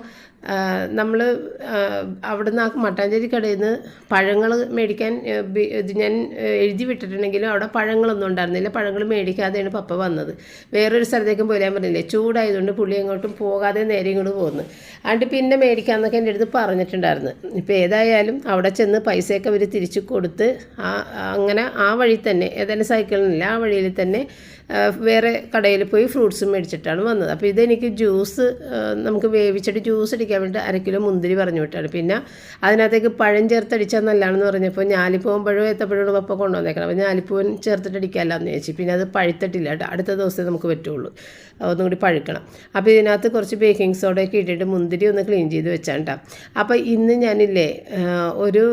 [SPEAKER 1] നമ്മൾ അവിടുന്ന് ആ മട്ടാഞ്ചേരി കടയിൽ നിന്ന് പഴങ്ങൾ മേടിക്കാൻ ഇത് ഞാൻ എഴുതി വിട്ടിട്ടുണ്ടെങ്കിലും അവിടെ പഴങ്ങളൊന്നും ഉണ്ടായിരുന്നില്ല. പഴങ്ങൾ മേടിക്കാതെയാണ് പപ്പ വന്നത്. വേറൊരു സ്ഥലത്തേക്കും പോരാൻ പറഞ്ഞില്ലേ ചൂടായതുകൊണ്ട് പുള്ളി എങ്ങോട്ടും പോകാതെ നേരെ ഇങ്ങോട്ട് പോകുന്നു അതുകൊണ്ട് പിന്നെ മേടിക്കാമെന്നൊക്കെ എന്റെ അടുത്ത് പറഞ്ഞിട്ടുണ്ടായിരുന്നു. ഇപ്പോൾ ഏതായാലും അവിടെ ചെന്ന് പൈസയൊക്കെ അവർ തിരിച്ചു കൊടുത്ത് ആ അങ്ങനെ ആ വഴി തന്നെ ഏതായാലും സൈക്കിളിനില്ല ആ വഴിയിൽ തന്നെ വേറെ കടയിൽ പോയി ഫ്രൂട്ട്സ് മേടിച്ചിട്ടാണ് വന്നത്. അപ്പോൾ ഇതെനിക്ക് ജ്യൂസ് നമുക്ക് വേവിച്ചിട്ട് ജ്യൂസ് അടിക്കാൻ വേണ്ടി അര കിലോ മുന്തിരി പറഞ്ഞു വിട്ടാണ്. പിന്നെ അതിനകത്തേക്ക് പഴം ചേർത്തടിച്ചാൽ നല്ലതാണെന്ന് പറഞ്ഞപ്പോൾ ഞാലിപ്പൂവൻ പഴവും ഏത്തപ്പഴവും പപ്പ കൊണ്ടുവന്നേക്കണം അപ്പോൾ ഞാലിപ്പൂവൻ ചേർത്തിട്ട് അടിക്കാമല്ലാന്ന് ചോദിച്ചു പിന്നെ അത് പഴുത്തിട്ടില്ല കേട്ടോ. അടുത്ത ദിവസമേ നമുക്ക് പറ്റുള്ളൂ. ഒന്നും കൂടി പഴുക്കണം. അപ്പോൾ ഇതിനകത്ത് കുറച്ച് ബേക്കിംഗ് സോഡയൊക്കെ ഇട്ടിട്ട് മുന്തിരി ഒന്ന് ക്ലീൻ ചെയ്ത് വെച്ചാണ് കേട്ടോ അപ്പോൾ ഇന്ന് ഞാനില്ലേ ഒരു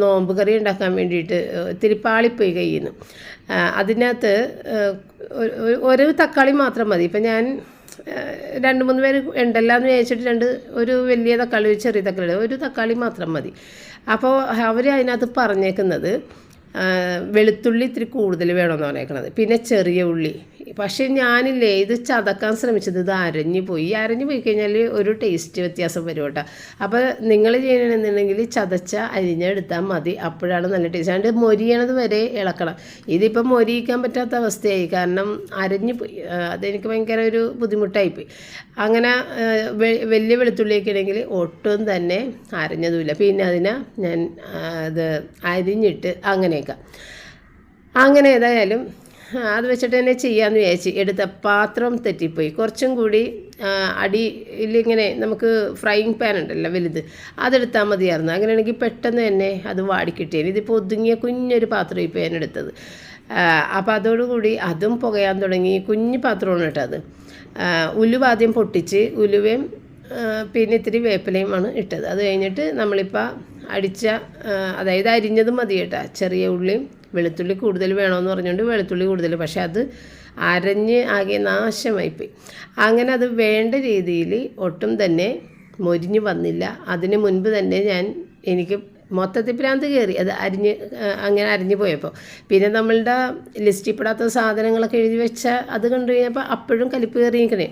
[SPEAKER 1] നോമ്പ് കറി ഉണ്ടാക്കാൻ വേണ്ടിയിട്ട് തിരുപ്പാളിപ്പോയി കയ്യിൽ നിന്ന് അതിനകത്ത് ഒരു തക്കാളി മാത്രം മതി. ഇപ്പം ഞാൻ രണ്ട് മൂന്ന് പേര് ഉണ്ടല്ലോ എന്ന് വിചാരിച്ചിട്ട് രണ്ട് ഒരു വലിയ തക്കാളി ഒരു ചെറിയ തക്കാളി ഒരു തക്കാളി മാത്രം മതി. അപ്പോൾ അവർ അതിനകത്ത് പറഞ്ഞേക്കുന്നത് വെളുത്തുള്ളി ഇത്തിരി കൂടുതൽ വേണമെന്ന് പറഞ്ഞേക്കണത്. പിന്നെ ചെറിയ ഉള്ളി പക്ഷേ ഞാനില്ലേ ഇത് ചതക്കാൻ ശ്രമിച്ചത് ഇത് അരഞ്ഞു പോയി. ഈ അരഞ്ഞു പോയി കഴിഞ്ഞാൽ ഒരു ടേസ്റ്റ് വ്യത്യാസം വരും കേട്ടോ. അപ്പോൾ നിങ്ങൾ ചെയ്യണമെന്നുണ്ടെങ്കിൽ ചതച്ച അരിഞ്ഞെടുത്താൽ മതി. അപ്പോഴാണ് നല്ല ടേസ്റ്റ് അതുകൊണ്ട് മൊരിയണത് വരെ ഇളക്കണം. ഇതിപ്പോൾ മൊരിയിക്കാൻ പറ്റാത്ത അവസ്ഥയായി. കാരണം അരഞ്ഞു പോയി. അതെനിക്ക് ഭയങ്കര ഒരു ബുദ്ധിമുട്ടായിപ്പോയി. അങ്ങനെ വലിയ വെളുത്തുള്ളിയൊക്കെ ആണെങ്കിൽ ഒട്ടും തന്നെ അരഞ്ഞതുമില്ല. പിന്നെ അതിനെ ഞാൻ ഇത് അരിഞ്ഞിട്ട് അങ്ങനെയൊക്കെ. അങ്ങനെ ഏതായാലും അത് വെച്ചിട്ട് തന്നെ ചെയ്യാമെന്ന് വിചാരിച്ച്. എടുത്ത പാത്രം തെറ്റിപ്പോയി. കുറച്ചും കൂടി അടിയിലിങ്ങനെ നമുക്ക് ഫ്രൈയിങ് പാൻ ഉണ്ടല്ലോ വലുത് അതെടുത്താൽ മതിയായിരുന്നു. അങ്ങനെയാണെങ്കിൽ പെട്ടെന്ന് തന്നെ അത് വാടിക്കിട്ടിയാണ് ഇതിപ്പോൾ ഒതുങ്ങിയ കുഞ്ഞൊരു പാത്രം ഇപ്പോൾ ഞാൻ എടുത്തത്. അപ്പോൾ അതോടുകൂടി അതും പുകയാൻ തുടങ്ങി. കുഞ്ഞു പാത്രമാണ് കേട്ടോ ഉലുവ ആദ്യം പൊട്ടിച്ച് ഉലുവയും പിന്നെ ഇത്തിരി വേപ്പിലയുമാണ് ഇട്ടത്. അത് കഴിഞ്ഞിട്ട് നമ്മളിപ്പോൾ അടിച്ച അതായത് അരിഞ്ഞത് മതി കേട്ടോ. ചെറിയ ഉള്ളിയും വെളുത്തുള്ളി കൂടുതൽ വേണമെന്ന് പറഞ്ഞുകൊണ്ട് വെളുത്തുള്ളി കൂടുതൽ. പക്ഷേ അത് അരഞ്ഞ് ആകെ നാശമായിപ്പോയി അങ്ങനെ അത് വേണ്ട രീതിയിൽ ഒട്ടും തന്നെ മൊരിഞ്ഞ് വന്നില്ല. അതിന് മുൻപ് തന്നെ ഞാൻ എനിക്ക് മൊത്തത്തിൽ ഭ്രാന്ത് കയറി അത് അരിഞ്ഞ് അങ്ങനെ അരിഞ്ഞു പോയപ്പോൾ പിന്നെ നമ്മളുടെ ലിസ്റ്റിൽ പെടാത്ത സാധനങ്ങളൊക്കെ എഴുതി വെച്ച അത് കണ്ടു കഴിഞ്ഞപ്പോൾ അപ്പോഴും കലിപ്പ് കയറിയിരിക്കണേ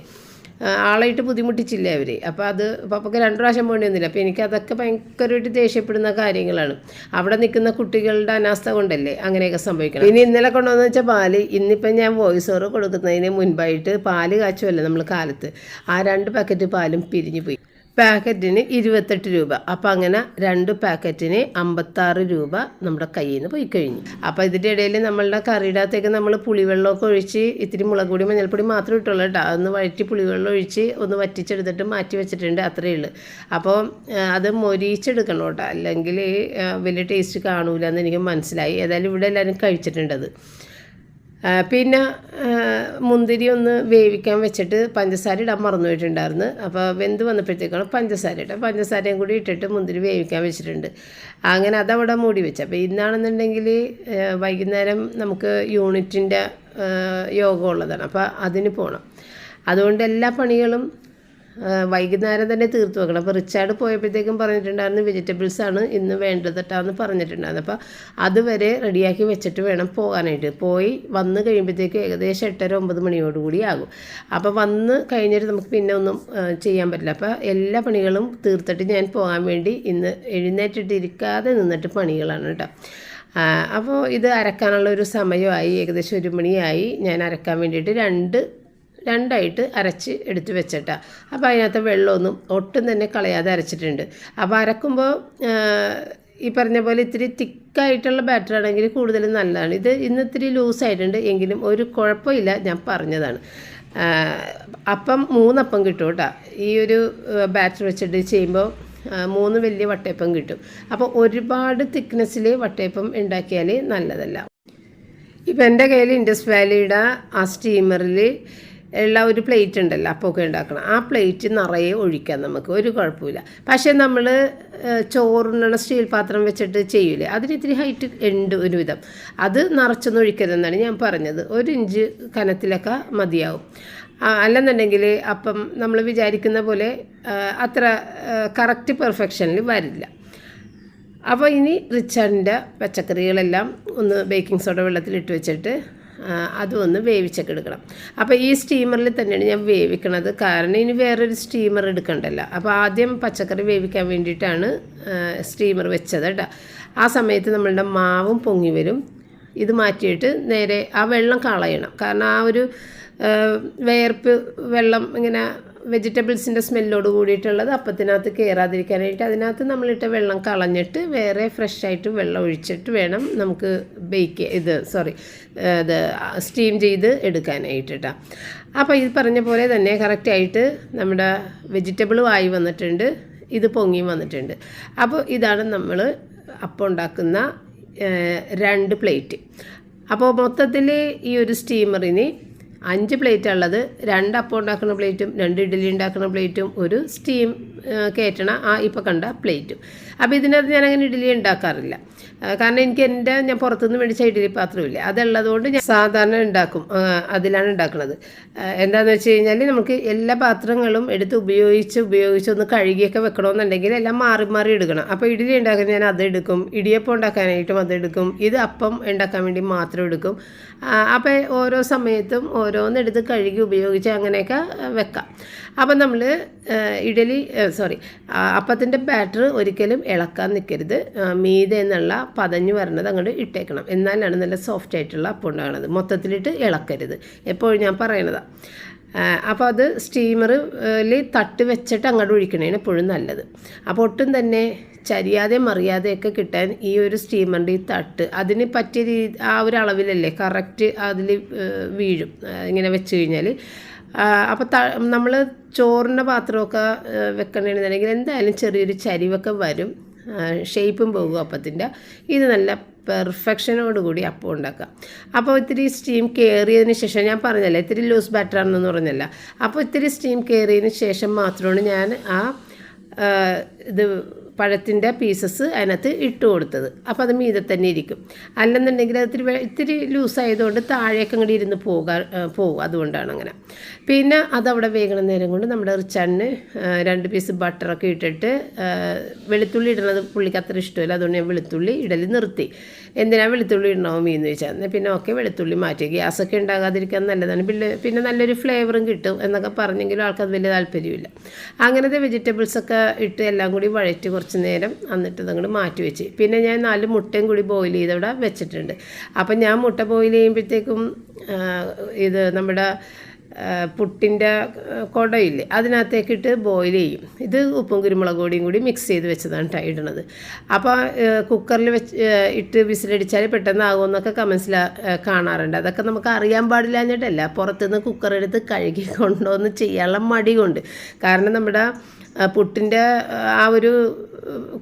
[SPEAKER 1] ആളായിട്ട് ബുദ്ധിമുട്ടിച്ചില്ല അവർ അപ്പോൾ അത് പപ്പക്ക് രണ്ട് പ്രാവശ്യം പോകേണ്ടി വന്നില്ല അപ്പോൾ എനിക്ക് അതൊക്കെ ഭയങ്കരമായിട്ട് ദേഷ്യപ്പെടുന്ന കാര്യങ്ങളാണ്. അവിടെ നിൽക്കുന്ന കുട്ടികളുടെ അനാസ്ഥ കൊണ്ടല്ലേ അങ്ങനെയൊക്കെ സംഭവിക്കണം ഇനി ഇന്നലെ കൊണ്ടുവന്ന് വെച്ചാൽ പാൽ ഇന്നിപ്പം ഞാൻ വോയിസ് ഓവർ കൊടുക്കുന്നതിന് മുൻപായിട്ട് പാൽ കാച്ചുമല്ല നമ്മൾ കാലത്ത്. ആ രണ്ട് പാക്കറ്റ് പാലും പിരിഞ്ഞു പോയി പാക്കറ്റിന് ഇരുപത്തെട്ട് രൂപ. അപ്പോൾ അങ്ങനെ രണ്ട് പാക്കറ്റിന് അമ്പത്താറ് രൂപ നമ്മുടെ കയ്യിൽ നിന്ന് പോയി കഴിഞ്ഞു. അപ്പോൾ ഇതിന്റെ ഇടയിൽ നമ്മളുടെ കറിയുടെ അകത്തേക്ക് നമ്മൾ പുളിവെള്ളമൊക്കെ ഒഴിച്ച് ഇത്തിരി മുളക് പൊടി മഞ്ഞൾപ്പൊടി മാത്രമേ ഇട്ടുള്ളൂ കേട്ടോ. അതൊന്ന് വഴറ്റി പുളിവെള്ളം ഒഴിച്ച് ഒന്ന് വറ്റിച്ചെടുത്തിട്ട് മാറ്റി വെച്ചിട്ടുണ്ട് അത്രയേ ഉള്ളൂ. അപ്പോൾ അത് മൊരിച്ചെടുക്കണം കേട്ടോ. അല്ലെങ്കിൽ വലിയ ടേസ്റ്റ് കാണൂല എന്ന് എനിക്ക് മനസ്സിലായി. ഏതായാലും ഇവിടെ എല്ലാവരും കഴിച്ചിട്ടുണ്ടത്. പിന്നെ മുന്തിരി ഒന്ന് വേവിക്കാൻ വെച്ചിട്ട് പഞ്ചസാര ഇടാൻ മറന്നു പോയിട്ടുണ്ടായിരുന്നു അപ്പോൾ വെന്ത് വന്നപ്പോഴത്തേക്കാണ് പഞ്ചസാര ഇട്ടത് പഞ്ചസാരയും കൂടി ഇട്ടിട്ട് മുന്തിരി വേവിക്കാൻ വെച്ചിട്ടുണ്ട്. അങ്ങനെ അതവിടെ മൂടി വെച്ചു. അപ്പോൾ ഇന്നാണെന്നുണ്ടെങ്കിൽ വൈകുന്നേരം നമുക്ക് യൂണിറ്റിന്റെ യോഗം ഉള്ളതാണ്. അപ്പോൾ അതിന് പോകണം അതുകൊണ്ട് എല്ലാ പണികളും വൈകുന്നേരം തന്നെ തീർത്ത് വെക്കണം. അപ്പോൾ റിച്ചാർഡ് പോയപ്പോഴത്തേക്കും പറഞ്ഞിട്ടുണ്ടായിരുന്നു വെജിറ്റബിൾസ് ആണ് ഇന്ന് വേണ്ടത് കേട്ടാന്ന് പറഞ്ഞിട്ടുണ്ടായിരുന്നു. അപ്പോൾ അതുവരെ റെഡിയാക്കി വെച്ചിട്ട് വേണം പോകാനായിട്ട്. പോയി വന്ന് കഴിയുമ്പോഴത്തേക്കും ഏകദേശം എട്ടര ഒമ്പത് മണിയോടുകൂടി ആകും. അപ്പോൾ വന്ന് കഴിഞ്ഞിട്ട് നമുക്ക് പിന്നെ ഒന്നും ചെയ്യാൻ പറ്റില്ല. അപ്പോൾ എല്ലാ പണികളും തീർത്തിട്ട് ഞാൻ പോകാൻ വേണ്ടി ഇന്ന് എഴുന്നേറ്റിട്ടിരിക്കാതെ നിന്നിട്ട് പണികളാണ് കേട്ടോ അപ്പോൾ ഇത് അരക്കാനുള്ള ഒരു സമയമായി. ഏകദേശം ഒരു മണിയായി ഞാൻ അരക്കാൻ വേണ്ടിയിട്ട് രണ്ട് രണ്ടായിട്ട് അരച്ച് എടുത്ത് വെച്ചിട്ടാ. അപ്പോൾ അതിനകത്ത് വെള്ളമൊന്നും ഒട്ടും തന്നെ കളയാതെ അരച്ചിട്ടുണ്ട്. അപ്പോൾ അരക്കുമ്പോൾ ഈ പറഞ്ഞ പോലെ ഇത്തിരി തിക്കായിട്ടുള്ള ബാറ്റർ ആണെങ്കിൽ കൂടുതലും നല്ലതാണ്. ഇത് ഇന്ന് ഇത്തിരി ലൂസായിട്ടുണ്ട് എങ്കിലും ഒരു കുഴപ്പമില്ല ഞാൻ പറഞ്ഞതാണ്. അപ്പം മൂന്നപ്പം കിട്ടും കേട്ടോ. ഈ ഒരു ബാറ്റർ വെച്ചിട്ട് ചെയ്യുമ്പോൾ മൂന്ന് വലിയ വട്ടയപ്പം കിട്ടും. അപ്പോൾ ഒരുപാട് തിക്നെസ്സിൽ വട്ടയപ്പം ഉണ്ടാക്കിയാൽ നല്ലതല്ല. ഇപ്പം എന്റെ കയ്യിൽ ഇൻഡസ് വാലിയുടെ ആ സ്റ്റീമറിൽ ഉള്ള ഒരു പ്ലേറ്റ് ഉണ്ടല്ലോ അപ്പമൊക്കെ ഉണ്ടാക്കണം. ആ പ്ലേറ്റ് നിറയെ ഒഴിക്കാം നമുക്ക് ഒരു കുഴപ്പമില്ല. പക്ഷേ നമ്മൾ ചോറുണ്ണണ സ്റ്റീൽ പാത്രം വെച്ചിട്ട് ചെയ്യൂലേ അതിന് ഇത്തിരി ഹൈറ്റ് ഉണ്ട് ഒരുവിധം. അത് നിറച്ചൊന്നും ഒഴിക്കരുതെന്നാണ് ഞാൻ പറഞ്ഞത്. ഒരു ഇഞ്ച് കനത്തിലൊക്കെ മതിയാവും. അല്ലെന്നുണ്ടെങ്കിൽ അപ്പം നമ്മൾ വിചാരിക്കുന്ന പോലെ അത്ര കറക്റ്റ് പെർഫെക്ഷനിൽ വരില്ല. അപ്പോൾ ഇനി റിച്ചാർഡിന്റെ പച്ചക്കറികളെല്ലാം ഒന്ന് ബേക്കിംഗ് സോഡ വെള്ളത്തിലിട്ട് വെച്ചിട്ട് അതും ഒന്ന് വേവിച്ചൊക്കെ എടുക്കണം അപ്പോൾ ഈ സ്റ്റീമറിൽ തന്നെയാണ് ഞാൻ വേവിക്കണത്. കാരണം ഇനി വേറൊരു സ്റ്റീമർ എടുക്കണ്ടല്ലോ. അപ്പോൾ ആദ്യം പച്ചക്കറി വേവിക്കാൻ വേണ്ടിയിട്ടാണ് സ്റ്റീമർ വെച്ചത് കേട്ടോ ആ സമയത്ത് നമ്മളുടെ മാവും പൊങ്ങി വരും. ഇത് മാറ്റിയിട്ട് നേരെ ആ വെള്ളം കളയണം. കാരണം ആ ഒരു വേർപ്പ് വെള്ളം ഇങ്ങനെ വെജിറ്റബിൾസിന്റെ സ്മെല്ലോട് കൂടിയിട്ടുള്ളത് അപ്പത്തിനകത്ത് കയറാതിരിക്കാനായിട്ട് അതിനകത്ത് നമ്മളിട്ട വെള്ളം കളഞ്ഞിട്ട് വേറെ ഫ്രഷ് ആയിട്ട് വെള്ളം ഒഴിച്ചിട്ട് വേണം നമുക്ക് ബേക്ക് ഇത് സോറി ഇത് സ്റ്റീം ചെയ്ത് എടുക്കാനായിട്ട് കേട്ടോ അപ്പോൾ ഇത് പറഞ്ഞ പോലെ തന്നെ കറക്റ്റായിട്ട് നമ്മുടെ വെജിറ്റബിളും ആയി വന്നിട്ടുണ്ട് ഇത് പൊങ്ങിയും വന്നിട്ടുണ്ട്. അപ്പോൾ ഇതാണ് നമ്മൾ അപ്പം ഉണ്ടാക്കുന്ന രണ്ട് പ്ലേറ്റ് അപ്പോൾ മൊത്തത്തിൽ ഈ ഒരു സ്റ്റീമറിന് അഞ്ച് പ്ലേറ്റ് ഉള്ളത്. രണ്ട് അപ്പം ഉണ്ടാക്കുന്ന പ്ലേറ്റും രണ്ട് ഇഡ്ഡലി ഉണ്ടാക്കുന്ന പ്ലേറ്റും ഒരു സ്റ്റീം കയറ്റണ ആ ഇപ്പോൾ കണ്ട പ്ലേറ്റും. അപ്പോൾ ഇതിനകത്ത് ഞാൻ അങ്ങനെ ഇഡ്ഡലി ഉണ്ടാക്കാറില്ല. കാരണം എനിക്ക് എന്റെ ഞാൻ പുറത്തുനിന്ന് മേടിച്ച ഇഡ്ഡലി പാത്രമില്ല അതുള്ളതുകൊണ്ട് ഞാൻ സാധാരണ ഉണ്ടാക്കും. അതിലാണ് ഉണ്ടാക്കുന്നത് എന്താണെന്ന് വെച്ച് കഴിഞ്ഞാൽ നമുക്ക് എല്ലാ പാത്രങ്ങളും എടുത്ത് ഉപയോഗിച്ച് ഉപയോഗിച്ച് ഒന്ന് കഴുകിയൊക്കെ വെക്കണമെന്നുണ്ടെങ്കിൽ എല്ലാം മാറി മാറി എടുക്കണം. അപ്പോൾ ഇഡ്ഡലി ഉണ്ടാക്കാൻ ഞാൻ അതെടുക്കും ഇടിയപ്പം ഉണ്ടാക്കാനായിട്ടും അതെടുക്കും ഇത് അപ്പം ഉണ്ടാക്കാൻ വേണ്ടി മാത്രം എടുക്കും. അപ്പോൾ ഓരോ സമയത്തും ഓരോന്നെടുത്ത് കഴുകി ഉപയോഗിച്ച് അങ്ങനെയൊക്കെ വെക്കാം. അപ്പം നമ്മൾ ഇഡലി സോറി അപ്പത്തിന്റെ ബാറ്റർ ഒരിക്കലും ഇളക്കാൻ നിൽക്കരുത്. മീതെ എന്നുള്ള പതഞ്ഞു വരണത് അങ്ങോട്ട് ഇട്ടേക്കണം. എന്നാലാണ് നല്ല സോഫ്റ്റ് ആയിട്ടുള്ള അപ്പം ഉണ്ടാകുന്നത് മൊത്തത്തിലിട്ട് ഇളക്കരുത്. എപ്പോഴും ഞാൻ പറയണതാണ് അപ്പോൾ അത് സ്റ്റീമറിൽ തട്ട് വെച്ചിട്ട് അങ്ങോട്ട് ഒഴിക്കണേന് എപ്പോഴും നല്ലത്. അപ്പോൾ ഒട്ടും തന്നെ ചരിയാതെ മറിയാതെയൊക്കെ കിട്ടാൻ ഈ ഒരു സ്റ്റീമറിന്റെ ഈ തട്ട് അതിന് പറ്റിയ രീതി ആ ഒരു അളവിലല്ലേ കറക്റ്റ് അതിൽ വീഴും ഇങ്ങനെ വെച്ച് കഴിഞ്ഞാൽ അപ്പോൾ ത നമ്മൾ ചോറിന്റെ പാത്രമൊക്കെ വെക്കണമെന്നുണ്ടെങ്കിൽ എന്തായാലും ചെറിയൊരു ചരിവൊക്കെ വരും. ഷേപ്പും പോകും അപ്പത്തിന്റെ. ഇത് നല്ല പെർഫെക്ഷനോട് കൂടി അപ്പം ഉണ്ടാക്കാം. അപ്പോൾ ഇത്തിരി സ്റ്റീം കയറിയതിന് ശേഷം ഞാൻ പറഞ്ഞല്ലേ ഇത്തിരി ലൂസ് ബാറ്റർ ആണെന്ന് പറഞ്ഞല്ല. അപ്പോൾ ഇത്തിരി സ്റ്റീം കയറിയതിന് ശേഷം മാത്രമാണ് ഞാൻ ആ, ഇത് പഴത്തിന്റെ പീസസ് അതിനകത്ത് ഇട്ട് കൊടുത്തത്. അപ്പോൾ അത് മീതെ തന്നെ ഇരിക്കും. അല്ലെന്നുണ്ടെങ്കിൽ അത് ഇത്തിരി ഇത്തിരി ലൂസായതുകൊണ്ട് താഴേക്ക് അങ്ങോട്ട് ഇരുന്ന് പോകാൻ പോകും അതുകൊണ്ടാണ് അങ്ങനെ. പിന്നെ അതവിടെ വേഗണ നേരം കൊണ്ട് നമ്മുടെ റിച്ചാണിന് രണ്ട് പീസ് ബട്ടറൊക്കെ ഇട്ടിട്ട് വെളുത്തുള്ളി ഇടുന്നത് പുള്ളിക്ക് അത്ര ഇഷ്ടമല്ല. അതുകൊണ്ട് ഞാൻ വെളുത്തുള്ളി ഇടൽ നിർത്തി. എന്തിനാ വെളുത്തുള്ളി ഇടണോ എന്ന് ചോദിച്ചാൽ എന്നാൽ പിന്നെ ഓക്കെ വെളുത്തുള്ളി മാറ്റി. ഗ്യാസൊക്കെ ഉണ്ടാകാതിരിക്കാൻ നല്ലതാണ്. പിന്നെ പിന്നെ നല്ലൊരു ഫ്ലേവറും കിട്ടും എന്നൊക്കെ പറഞ്ഞെങ്കിലും ആൾക്കത് വലിയ താല്പര്യമില്ല അങ്ങനത്തെ വെജിറ്റബിൾസൊക്കെ ഇട്ട് എല്ലാം കൂടി വഴറ്റി കുറച്ച് നേരം എന്നിട്ട് അതങ്ങോട്ട് മാറ്റി വെച്ച്. പിന്നെ ഞാൻ നാല് മുട്ടയും കൂടി ബോയിൽ ചെയ്തവിടെ വെച്ചിട്ടുണ്ട്. അപ്പം ഞാൻ മുട്ട ബോയിൽ ചെയ്യുമ്പോഴത്തേക്കും ഇത് നമ്മുടെ പുട്ടിന്റെ കുടയില്ലേ അതിനകത്തേക്കിട്ട് ബോയിൽ ചെയ്യും. ഇത് ഉപ്പും കുരുമുളക് പൊടിയും കൂടി മിക്സ് ചെയ്ത് വെച്ചതാണ് കേട്ടോ ഇടണത്. അപ്പോൾ കുക്കറിൽ വെച്ച് ഇട്ട് വിസിലടിച്ചാൽ പെട്ടെന്ന് ആകുമെന്നൊക്കെ കമൻസിൽ കാണാറുണ്ട്. അതൊക്കെ നമുക്ക് അറിയാൻ പാടില്ലാഞ്ഞിട്ടല്ല പുറത്തുനിന്ന് കുക്കറെടുത്ത് കഴുകി കൊണ്ടുവന്ന് ചെയ്യാനുള്ള മടി കൊണ്ട് കാരണം നമ്മുടെ പുട്ടിന്റെ ആ ഒരു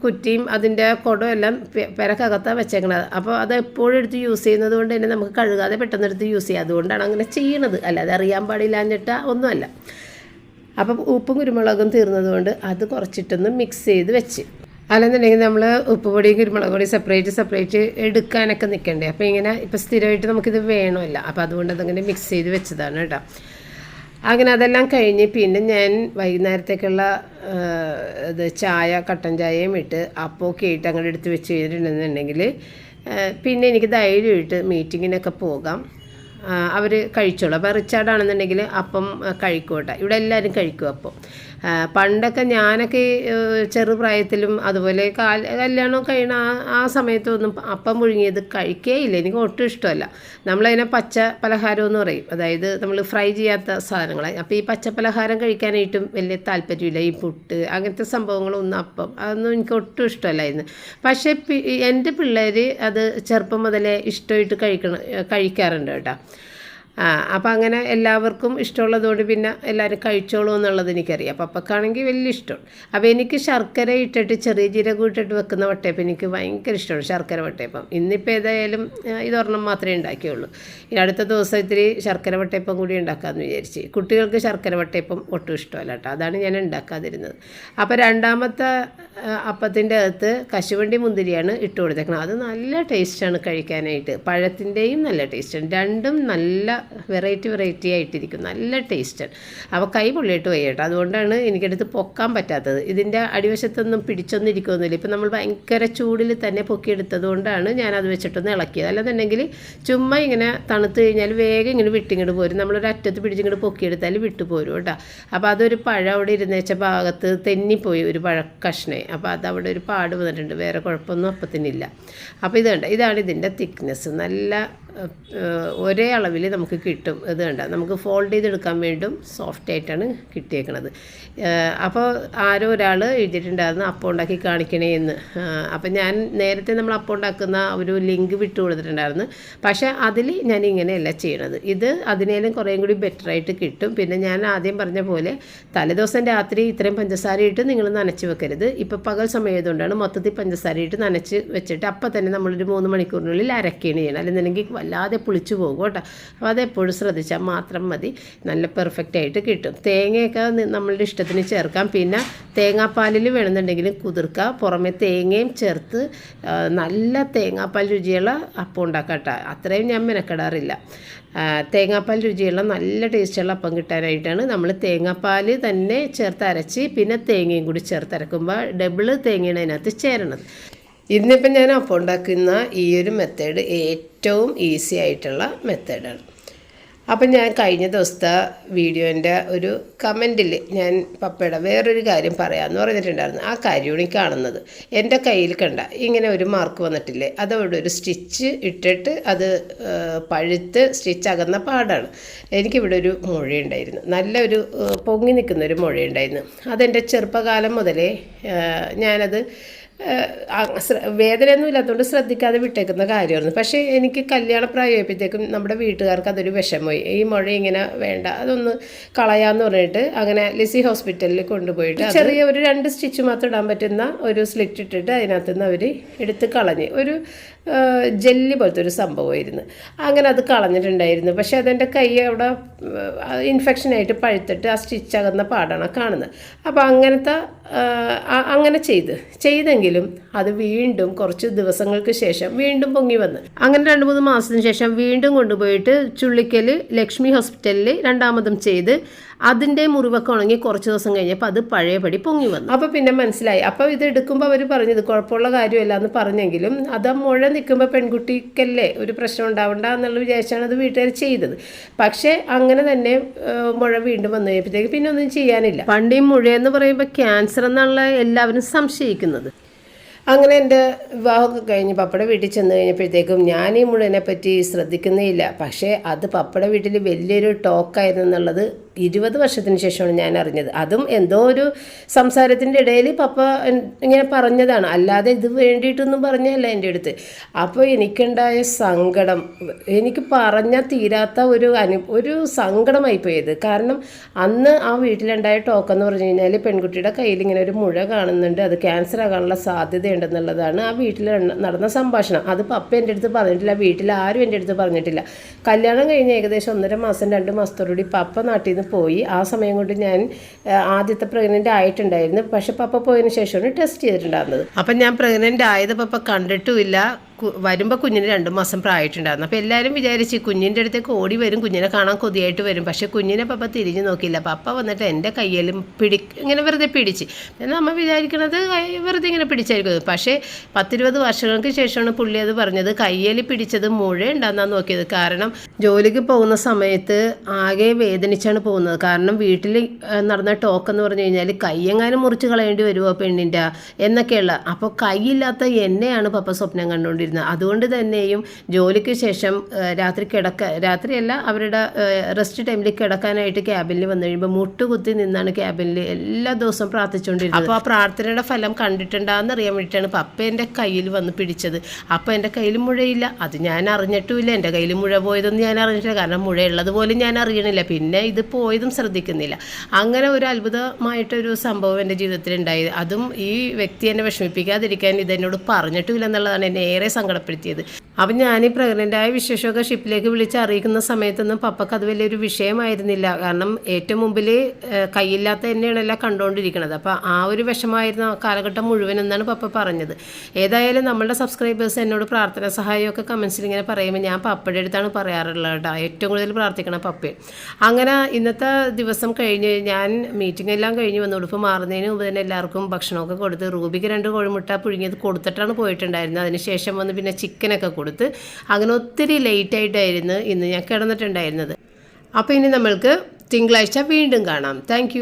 [SPEAKER 1] കുറ്റിയും അതിന്റെ കുടവും എല്ലാം പെരക്കകത്താണ് വെച്ചേക്കണത്. അപ്പോൾ അത് എപ്പോഴും എടുത്ത് യൂസ് ചെയ്യുന്നത് കൊണ്ട് തന്നെ നമുക്ക് കഴുകാതെ പെട്ടെന്ന് എടുത്ത് യൂസ് ചെയ്യാം. അതുകൊണ്ടാണ് അങ്ങനെ ചെയ്യണത്. അല്ലാതെ അറിയാൻ പാടില്ലാഞ്ഞിട്ട് ഒന്നുമല്ല. അപ്പം ഉപ്പും കുരുമുളകും തീർന്നതുകൊണ്ട് അത് കുറച്ചിട്ടൊന്ന് മിക്സ് ചെയ്ത് വെച്ച്. അല്ലെന്നുണ്ടെങ്കിൽ നമ്മൾ ഉപ്പ് പൊടിയും കുരുമുളക് പൊടി സെപ്പറേറ്റ് സെപ്പറേറ്റ് എടുക്കാനൊക്കെ നിൽക്കണ്ടേ അപ്പോൾ ഇങ്ങനെ ഇപ്പോൾ സ്ഥിരമായിട്ട് നമുക്കിത് വേണമല്ല. അപ്പോൾ അതുകൊണ്ട് അതങ്ങനെ മിക്സ് ചെയ്ത് വെച്ചതാണ് കേട്ടോ. അങ്ങനെ അതെല്ലാം കഴിഞ്ഞ് പിന്നെ ഞാൻ വൈകുന്നേരത്തേക്കുള്ള ഇത് ചായ കട്ടൻ ചായയും ഇട്ട് അപ്പമൊക്കെ ഇട്ട് അങ്ങോട്ട് എടുത്ത് വെച്ച് കഴിഞ്ഞിട്ടുണ്ടെന്നുണ്ടെങ്കിൽ പിന്നെ എനിക്ക് ധൈര്യമായിട്ട് മീറ്റിങ്ങിനൊക്കെ പോകാം. അവർ കഴിച്ചോളൂ. അപ്പോൾ റിച്ചാർഡാണെന്നുണ്ടെങ്കിൽ അപ്പം കഴിക്കോട്ടെ ഇവിടെ എല്ലാവരും കഴിക്കും അപ്പം. പണ്ടൊക്കെ ഞാനൊക്കെ ചെറുപ്രായത്തിലും അതുപോലെ കല്യാണം കഴിയണ ആ സമയത്തൊന്നും അപ്പം പുഴുങ്ങിയത് കഴിക്കേയില്ല. എനിക്ക് ഒട്ടും ഇഷ്ടമല്ല. നമ്മളതിനെ പച്ച പലഹാരം എന്ന് പറയും. അതായത് നമ്മൾ ഫ്രൈ ചെയ്യാത്ത സാധനങ്ങൾ അപ്പോൾ ഈ പച്ച പലഹാരം കഴിക്കാനായിട്ടും വലിയ താല്പര്യമില്ല. ഈ പുട്ട് അങ്ങനത്തെ സംഭവങ്ങളൊന്നും അപ്പം അതൊന്നും എനിക്ക് ഒട്ടും ഇഷ്ടമല്ലായിരുന്നു. പക്ഷേ എന്റെ പിള്ളേർ അത് ചെറുപ്പം മുതലേ ഇഷ്ടമായിട്ട് കഴിക്കണം കഴിക്കാറുണ്ട് കേട്ടോ. ആ അപ്പം അങ്ങനെ എല്ലാവർക്കും ഇഷ്ടമുള്ളതുകൊണ്ട് പിന്നെ എല്ലാവരും കഴിച്ചോളൂ എന്നുള്ളത് എനിക്കറിയാം. അപ്പം അപ്പക്കാണെങ്കിൽ വലിയ ഇഷ്ടമാണ് അപ്പോൾ എനിക്ക് ശർക്കര ഇട്ടിട്ട് ചെറിയ ജീരകം ഇട്ടിട്ട് വെക്കുന്ന വട്ടയപ്പം എനിക്ക് ഭയങ്കര ഇഷ്ടമാണ് ശർക്കര വട്ടയപ്പം. ഇന്നിപ്പോൾ ഏതായാലും ഇതൊരെണ്ണം മാത്രമേ ഉണ്ടാക്കിയുള്ളൂ. ഇനി അടുത്ത ദിവസം ഇത്തിരി ശർക്കര വട്ടയപ്പം കൂടി ഉണ്ടാക്കാമെന്ന് വിചാരിച്ച്. കുട്ടികൾക്ക് ശർക്കര വട്ടയപ്പം ഒട്ടും ഇഷ്ടമല്ല കേട്ടോ. അതാണ് ഞാൻ ഉണ്ടാക്കാതിരുന്നത്. അപ്പോൾ രണ്ടാമത്തെ അപ്പത്തിന്റെ അകത്ത് കശുവണ്ടി മുന്തിരിയാണ് ഇട്ട് കൊടുത്തേക്കുന്നത് അത് നല്ല ടേസ്റ്റാണ് കഴിക്കാനായിട്ട്. പഴത്തിന്റെയും നല്ല ടേസ്റ്റാണ്. രണ്ടും നല്ല വെറൈറ്റി വെറൈറ്റി ആയിട്ടിരിക്കും. നല്ല ടേസ്റ്റ് അപ്പോൾ കൈ പൊള്ളിയിട്ട് പോയി കേട്ടോ. അതുകൊണ്ടാണ് എനിക്കെടുത്ത് പൊക്കാൻ പറ്റാത്തത്. ഇതിന്റെ അടിവശത്തൊന്നും പിടിച്ചൊന്നും ഇരിക്കുമൊന്നുമില്ല ഇപ്പം നമ്മൾ ഭയങ്കര ചൂടിൽ തന്നെ പൊക്കിയെടുത്തത് കൊണ്ടാണ് ഞാനത് വെച്ചിട്ടൊന്ന് ഇളക്കിയത്. അല്ലെന്നുണ്ടെങ്കിൽ ചുമ്മാ ഇങ്ങനെ തണുത്ത് കഴിഞ്ഞാൽ വേഗം ഇങ്ങനെ വിട്ടിങ്ങോട്ട് പോരും. നമ്മളൊരു അറ്റത്ത് പിടിച്ചിങ്ങോട്ട് പൊക്കിയെടുത്താൽ വിട്ടു പോരും കേട്ടോ. അപ്പോൾ അതൊരു പഴം അവിടെ ഇരുന്നേച്ച ഭാഗത്ത് തെന്നിപ്പോയി ഒരു പഴക്കഷ്ണേ കഷ്ണേ. അപ്പോൾ അതവിടെ ഒരു പാട് വന്നിട്ടുണ്ട്. വേറെ കുഴപ്പമൊന്നും അപ്പത്തിനില്ല. അപ്പോൾ ഇത് കണ്ട? ഇതാണ് ഇതിന്റെ തിക്നെസ് നല്ല ഒരേ അളവിൽ നമുക്ക് കിട്ടും. ഇത് കണ്ട നമുക്ക് ഫോൾഡ് ചെയ്തെടുക്കാൻ വേണ്ടും സോഫ്റ്റ് ആയിട്ടാണ് കിട്ടിയേക്കണത്. അപ്പോൾ ആരോ ഒരാൾ എഴുതിയിട്ടുണ്ടായിരുന്നു അപ്പം ഉണ്ടാക്കി കാണിക്കണേ എന്ന്. അപ്പം ഞാൻ നേരത്തെ നമ്മൾ അപ്പം ഉണ്ടാക്കുന്ന ഒരു ലിങ്ക് വിട്ടു കൊടുത്തിട്ടുണ്ടായിരുന്നു. പക്ഷേ അതിൽ ഞാൻ ഇങ്ങനെയല്ല ചെയ്യണത്. ഇത് അതിനേലും കുറേയും കൂടി ബെറ്ററായിട്ട് കിട്ടും. പിന്നെ ഞാൻ ആദ്യം പറഞ്ഞ പോലെ തലേദിവസം രാത്രി ഇത്രയും പഞ്ചസാര ഇട്ട് നിങ്ങൾ നനച്ച് വെക്കരുത്. ഇപ്പോൾ പകൽ സമയമായതുകൊണ്ടാണ് മൊത്തത്തിൽ പഞ്ചസാര ഇട്ട് നനച്ച് വെച്ചിട്ട് അപ്പം തന്നെ നമ്മളൊരു മൂന്ന് മണിക്കൂറിനുള്ളിൽ അരക്കുകയാണ് ചെയ്യണം അല്ലെന്നുണ്ടെങ്കിൽ വല്ലാതെ പുളിച്ചു പോകും കേട്ടോ. അപ്പോൾ അതെപ്പോഴും ശ്രദ്ധിച്ചാൽ മാത്രം മതി. നല്ല പെർഫെക്റ്റ് ആയിട്ട് കിട്ടും. തേങ്ങയൊക്കെ നമ്മളുടെ ഇഷ്ടത്തിന് ചേർക്കാം. പിന്നെ തേങ്ങാപ്പാലിൽ വേണമെന്നുണ്ടെങ്കിൽ കുതിർക്കുക പുറമെ തേങ്ങയും ചേർത്ത് നല്ല തേങ്ങാപ്പാൽ രുചിയുള്ള അപ്പം ഉണ്ടാക്കാം കേട്ടോ. അത്രയും ഞാൻ മെനക്കെടാറില്ല. തേങ്ങാപ്പാൽ രുചിയുള്ള നല്ല ടേസ്റ്റുള്ള അപ്പം കിട്ടാനായിട്ടാണ് നമ്മൾ തേങ്ങാപ്പാൽ തന്നെ ചേർത്ത് അരച്ച് പിന്നെ തേങ്ങയും കൂടി ചേർത്ത് അരക്കുമ്പോൾ ഡബിൾ തേങ്ങയാണ് അതിനകത്ത് ചേരണത്. ഇന്നിപ്പം ഞാൻ അപ്പം ഉണ്ടാക്കുന്ന ഈ ഒരു മെത്തേഡ് ഏറ്റവും ഈസി ആയിട്ടുള്ള മെത്തേഡാണ് അപ്പം ഞാൻ കഴിഞ്ഞ ദിവസത്തെ വീഡിയോന്റെ ഒരു കമന്റിൽ ഞാൻ പപ്പയുടെ വേറൊരു കാര്യം പറയാമെന്ന് പറഞ്ഞിട്ടുണ്ടായിരുന്നു. ആ കാര്യം ഈ കാണുന്നത്. എന്റെ കയ്യിൽ കണ്ട ഇങ്ങനെ ഒരു മാർക്ക് വന്നിട്ടില്ലേ? അതവിടെ ഒരു സ്റ്റിച്ച് ഇട്ടിട്ട് അത് പഴുത്ത് സ്റ്റിച്ച് അകന്ന പാടാണ്. എനിക്കിവിടെ ഒരു മുഴയുണ്ടായിരുന്നു. നല്ലൊരു പൊങ്ങി നിൽക്കുന്നൊരു മുഴയുണ്ടായിരുന്നു. അതെന്റെ ചെറുപ്പകാലം മുതലേ ഞാനത് വേദനയൊന്നും ഇല്ലാത്തതുകൊണ്ട് ശ്രദ്ധിക്കാതെ വിട്ടേക്കുന്ന കാര്യമായിരുന്നു. പക്ഷേ എനിക്ക് കല്യാണ പ്രായമായപ്പോഴത്തേക്കും നമ്മുടെ വീട്ടുകാർക്ക് അതൊരു വിഷമമായി. ഈ മുഴ ഇങ്ങനെ വേണ്ട അതൊന്ന് കളയാന്ന് പറഞ്ഞിട്ട് അങ്ങനെ ലിസി ഹോസ്പിറ്റലിൽ കൊണ്ടുപോയിട്ട് ചെറിയ ഒരു രണ്ട് സ്റ്റിച്ച് മാത്രം ഇടാൻ പറ്റുന്ന ഒരു സ്ലിറ്റ് ഇട്ടിട്ട് അതിനകത്ത് നിന്ന് അവർ എടുത്ത് കളഞ്ഞ്. ഒരു ജെല്ലി പോലത്തെ ഒരു സംഭവമായിരുന്നു. അങ്ങനെ അത് കളഞ്ഞിട്ടുണ്ടായിരുന്നു. പക്ഷേ അതെന്റെ കൈ അവിടെ ഇൻഫെക്ഷനായിട്ട് പഴുത്തിട്ട് ആ സ്റ്റിച്ച് അകന്ന പാടാണ് കാണുന്നത്. അപ്പോൾ അങ്ങനത്തെ അങ്ങനെ ചെയ്ത്. ചെയ്തെങ്കിലും അത് വീണ്ടും കുറച്ച് ദിവസങ്ങൾക്ക് ശേഷം വീണ്ടും പൊങ്ങി വന്ന്. അങ്ങനെ രണ്ട് മൂന്ന് മാസത്തിന് ശേഷം വീണ്ടും കൊണ്ടുപോയിട്ട് ചുള്ളിക്കൽ ലക്ഷ്മി ഹോസ്പിറ്റലിൽ രണ്ടാമതും ചെയ്ത് അതിന്റെ മുറിവൊക്കെ ഉണങ്ങി കുറച്ച് ദിവസം കഴിഞ്ഞപ്പോൾ അത് പഴയപടി പൊങ്ങി വന്നു. അപ്പോൾ പിന്നെ മനസ്സിലായി. അപ്പോൾ ഇത് എടുക്കുമ്പോൾ അവർ പറഞ്ഞത് കുഴപ്പമുള്ള കാര്യമല്ല എന്ന് പറഞ്ഞെങ്കിലും അത് ആ മുഴ നിൽക്കുമ്പോൾ പെൺകുട്ടിക്കല്ലേ ഒരു പ്രശ്നം ഉണ്ടാവണ്ട എന്നുള്ള വിചാരിച്ചാണ് അത് വീട്ടുകാർ ചെയ്തത്. പക്ഷേ അങ്ങനെ തന്നെ മുഴ വീണ്ടും വന്നു കഴിഞ്ഞപ്പോഴത്തേക്ക് പിന്നെ ഒന്നും ചെയ്യാനില്ല. പണ്ട് ഈ മുഴയെന്ന് പറയുമ്പോൾ ക്യാൻസർ എന്നുള്ള എല്ലാവരും സംശയിക്കുന്നത്. അങ്ങനെ എന്റെ വിവാഹമൊക്കെ കഴിഞ്ഞ് പപ്പട വീട്ടിൽ ചെന്ന് കഴിഞ്ഞപ്പോഴത്തേക്കും ഞാൻ ഈ മുഴുവനെ പറ്റി ശ്രദ്ധിക്കുന്നേയില്ല പക്ഷേ അത് പപ്പട വീട്ടിൽ വലിയൊരു ടോക്കായിരുന്നു എന്നുള്ളത് ഇരുപത് വർഷത്തിന് ശേഷമാണ് ഞാൻ അറിഞ്ഞത്. അതും എന്തോ ഒരു സംസാരത്തിന്റെ ഇടയിൽ പപ്പ ഇങ്ങനെ പറഞ്ഞതാണ്. അല്ലാതെ ഇത് വേണ്ടിയിട്ടൊന്നും പറഞ്ഞല്ല എന്റെ അടുത്ത്. അപ്പോൾ എനിക്കുണ്ടായ സങ്കടം എനിക്ക് പറഞ്ഞാൽ തീരാത്ത ഒരു അനു ഒരു സങ്കടമായി പോയത്. കാരണം അന്ന് ആ വീട്ടിലുണ്ടായ ടോക്കെന്ന് പറഞ്ഞു കഴിഞ്ഞാൽ പെൺകുട്ടിയുടെ കയ്യിൽ ഇങ്ങനെ ഒരു മുഴ കാണുന്നുണ്ട്. അത് ക്യാൻസർ ആകാനുള്ള സാധ്യതയുണ്ടെന്നുള്ളതാണ് ആ വീട്ടിൽ നടന്ന സംഭാഷണം. അത് പപ്പ എന്റെ അടുത്ത് പറഞ്ഞിട്ടില്ല വീട്ടിൽ ആരും എന്റെ അടുത്ത് പറഞ്ഞിട്ടില്ല. കല്യാണം കഴിഞ്ഞ് ഏകദേശം ഒന്നര മാസം രണ്ട് മാസത്തോടുകൂടി പപ്പ നാട്ടിൽ നിന്ന് പോയി. ആ സമയം കൊണ്ട് ഞാൻ ആദ്യത്തെ പ്രഗ്നന്റ് ആയിട്ടുണ്ടായിരുന്നു. പക്ഷെ പപ്പ പോയതിന് ശേഷമാണ് ടെസ്റ്റ് ചെയ്തിട്ടുണ്ടായിരുന്നത്. അപ്പം ഞാൻ പ്രഗ്നന്റ് ആയത് പപ്പ കണ്ടിട്ടുമില്ല. വരുമ്പോൾ കുഞ്ഞിന് രണ്ട് മാസം പ്രായമായിട്ടുണ്ടായിരുന്നു. അപ്പോൾ എല്ലാവരും വിചാരിച്ച് കുഞ്ഞിന്റെ അടുത്തേക്ക് ഓടി വരും കുഞ്ഞിനെ കാണാൻ കൊതിയായിട്ട് വരും. പക്ഷേ കുഞ്ഞിനെ പപ്പ തിരിഞ്ഞു നോക്കിയില്ല. പപ്പ വന്നിട്ട് എന്റെ കയ്യിലും പിടി ഇങ്ങനെ വെറുതെ പിടിച്ച്. എന്നാൽ നമ്മൾ വിചാരിക്കണത് വെറുതെ ഇങ്ങനെ പിടിച്ചായിരിക്കും. പക്ഷേ പത്തിരുപത് വർഷങ്ങൾക്ക് ശേഷമാണ് പുള്ളി അത് പറഞ്ഞത്. കയ്യിൽ പിടിച്ചത് മുഴ ഉണ്ടാകുന്ന നോക്കിയത്. കാരണം ജോലിക്ക് പോകുന്ന സമയത്ത് ആകെ വേദനിച്ചാണ് പോകുന്നത്. കാരണം വീട്ടിൽ നടന്ന ടോക്ക് എന്ന് പറഞ്ഞു കഴിഞ്ഞാൽ കയ്യെങ്ങാനും മുറിച്ച് കളയേണ്ടി വരുമോ പെണ്ണിന്റെ എന്നൊക്കെയുള്ള. അപ്പോൾ കൈയില്ലാത്ത എന്നെയാണ് പപ്പ സ്വപ്നം കണ്ടുകൊണ്ടിരുന്നത് അതുകൊണ്ട് തന്നെയും ജോലിക്ക് ശേഷം രാത്രി കിടക്ക രാത്രിയല്ല അവരുടെ റെസ്റ്റ് ടൈമിൽ കിടക്കാനായിട്ട് ക്യാബിനിൽ വന്നു കഴിയുമ്പോൾ മുട്ടുകുത്തി നിന്നാണ് ക്യാബിനിൽ എല്ലാ ദിവസവും പ്രാർത്ഥിച്ചുകൊണ്ടിരുന്നത്. അപ്പോൾ ആ പ്രാർത്ഥനയുടെ ഫലം കണ്ടിട്ടുണ്ടാകുന്ന അറിയാൻ വേണ്ടിയിട്ടാണ് പപ്പ എന്റെ കയ്യിൽ വന്ന് പിടിച്ചത്. അപ്പോൾ എന്റെ കയ്യിൽ മുഴയില്ല. അത് ഞാൻ അറിഞ്ഞിട്ടുമില്ല. എന്റെ കയ്യിൽ മുഴ പോയതൊന്നും ഞാൻ അറിഞ്ഞിട്ടില്ല. കാരണം മുഴയുള്ളത് പോലും ഞാൻ അറിയണില്ല. പിന്നെ ഇത് പോയതും ശ്രദ്ധിക്കുന്നില്ല. അങ്ങനെ ഒരു അത്ഭുതമായിട്ടൊരു സംഭവം എന്റെ ജീവിതത്തിൽ ഉണ്ടായത് അതും ഈ വ്യക്തി എന്നെ വിഷമിപ്പിക്കാതിരിക്കാൻ ഇതെന്നോട് പറഞ്ഞിട്ടുമില്ല എന്നുള്ളതാണ് എന്നെ ഏറെ സങ്കടപ്പെടുത്തിയത്. അപ്പം ഞാൻ ഈ പ്രഗ്നന്റായ വിശേഷമൊക്കെ ഷിപ്പിലേക്ക് വിളിച്ച് അറിയിക്കുന്ന സമയത്തൊന്നും പപ്പക്ക് അത് വലിയൊരു വിഷയമായിരുന്നില്ല. കാരണം ഏറ്റവും മുമ്പിൽ കയ്യില്ലാത്ത തന്നെയാണല്ലോ കണ്ടുകൊണ്ടിരിക്കുന്നത് അപ്പോൾ ആ ഒരു വിഷമായിരുന്നു ആ കാലഘട്ടം മുഴുവൻ എന്നാണ് പപ്പ പറഞ്ഞത്. ഏതായാലും നമ്മളുടെ സബ്സ്ക്രൈബേഴ്സ് എന്നോട് പ്രാർത്ഥന സഹായമൊക്കെ കമൻസിൽ ഇങ്ങനെ പറയുമ്പോൾ ഞാൻ പപ്പയുടെ അടുത്താണ് പറയാറുള്ളത് കേട്ടോ. ഏറ്റവും കൂടുതൽ പ്രാർത്ഥിക്കണം പപ്പയെ. അങ്ങനെ ഇന്നത്തെ ദിവസം കഴിഞ്ഞ് ഞാൻ മീറ്റിംഗ് എല്ലാം കഴിഞ്ഞ് വന്നു ഉടുപ്പ് മാറുന്നതിന് മുമ്പ് തന്നെ എല്ലാവർക്കും ഭക്ഷണമൊക്കെ കൊടുത്ത് റൂബിക്ക് രണ്ട് കോഴിമുട്ട പുഴുങ്ങിയത് കൊടുത്തിട്ടാണ് പോയിട്ടുണ്ടായിരുന്നത്. അതിനുശേഷം വന്ന് പിന്നെ ചിക്കനൊക്കെ കൊടുത്ത് അങ്ങനെ ഒത്തിരി ലേറ്റായിട്ടായിരുന്നു ഇന്ന് ഞാൻ കിടന്നിട്ടുണ്ടായിരുന്നത്. അപ്പോൾ ഇനി നമ്മൾക്ക് തിങ്കളാഴ്ച വീണ്ടും കാണാം. താങ്ക്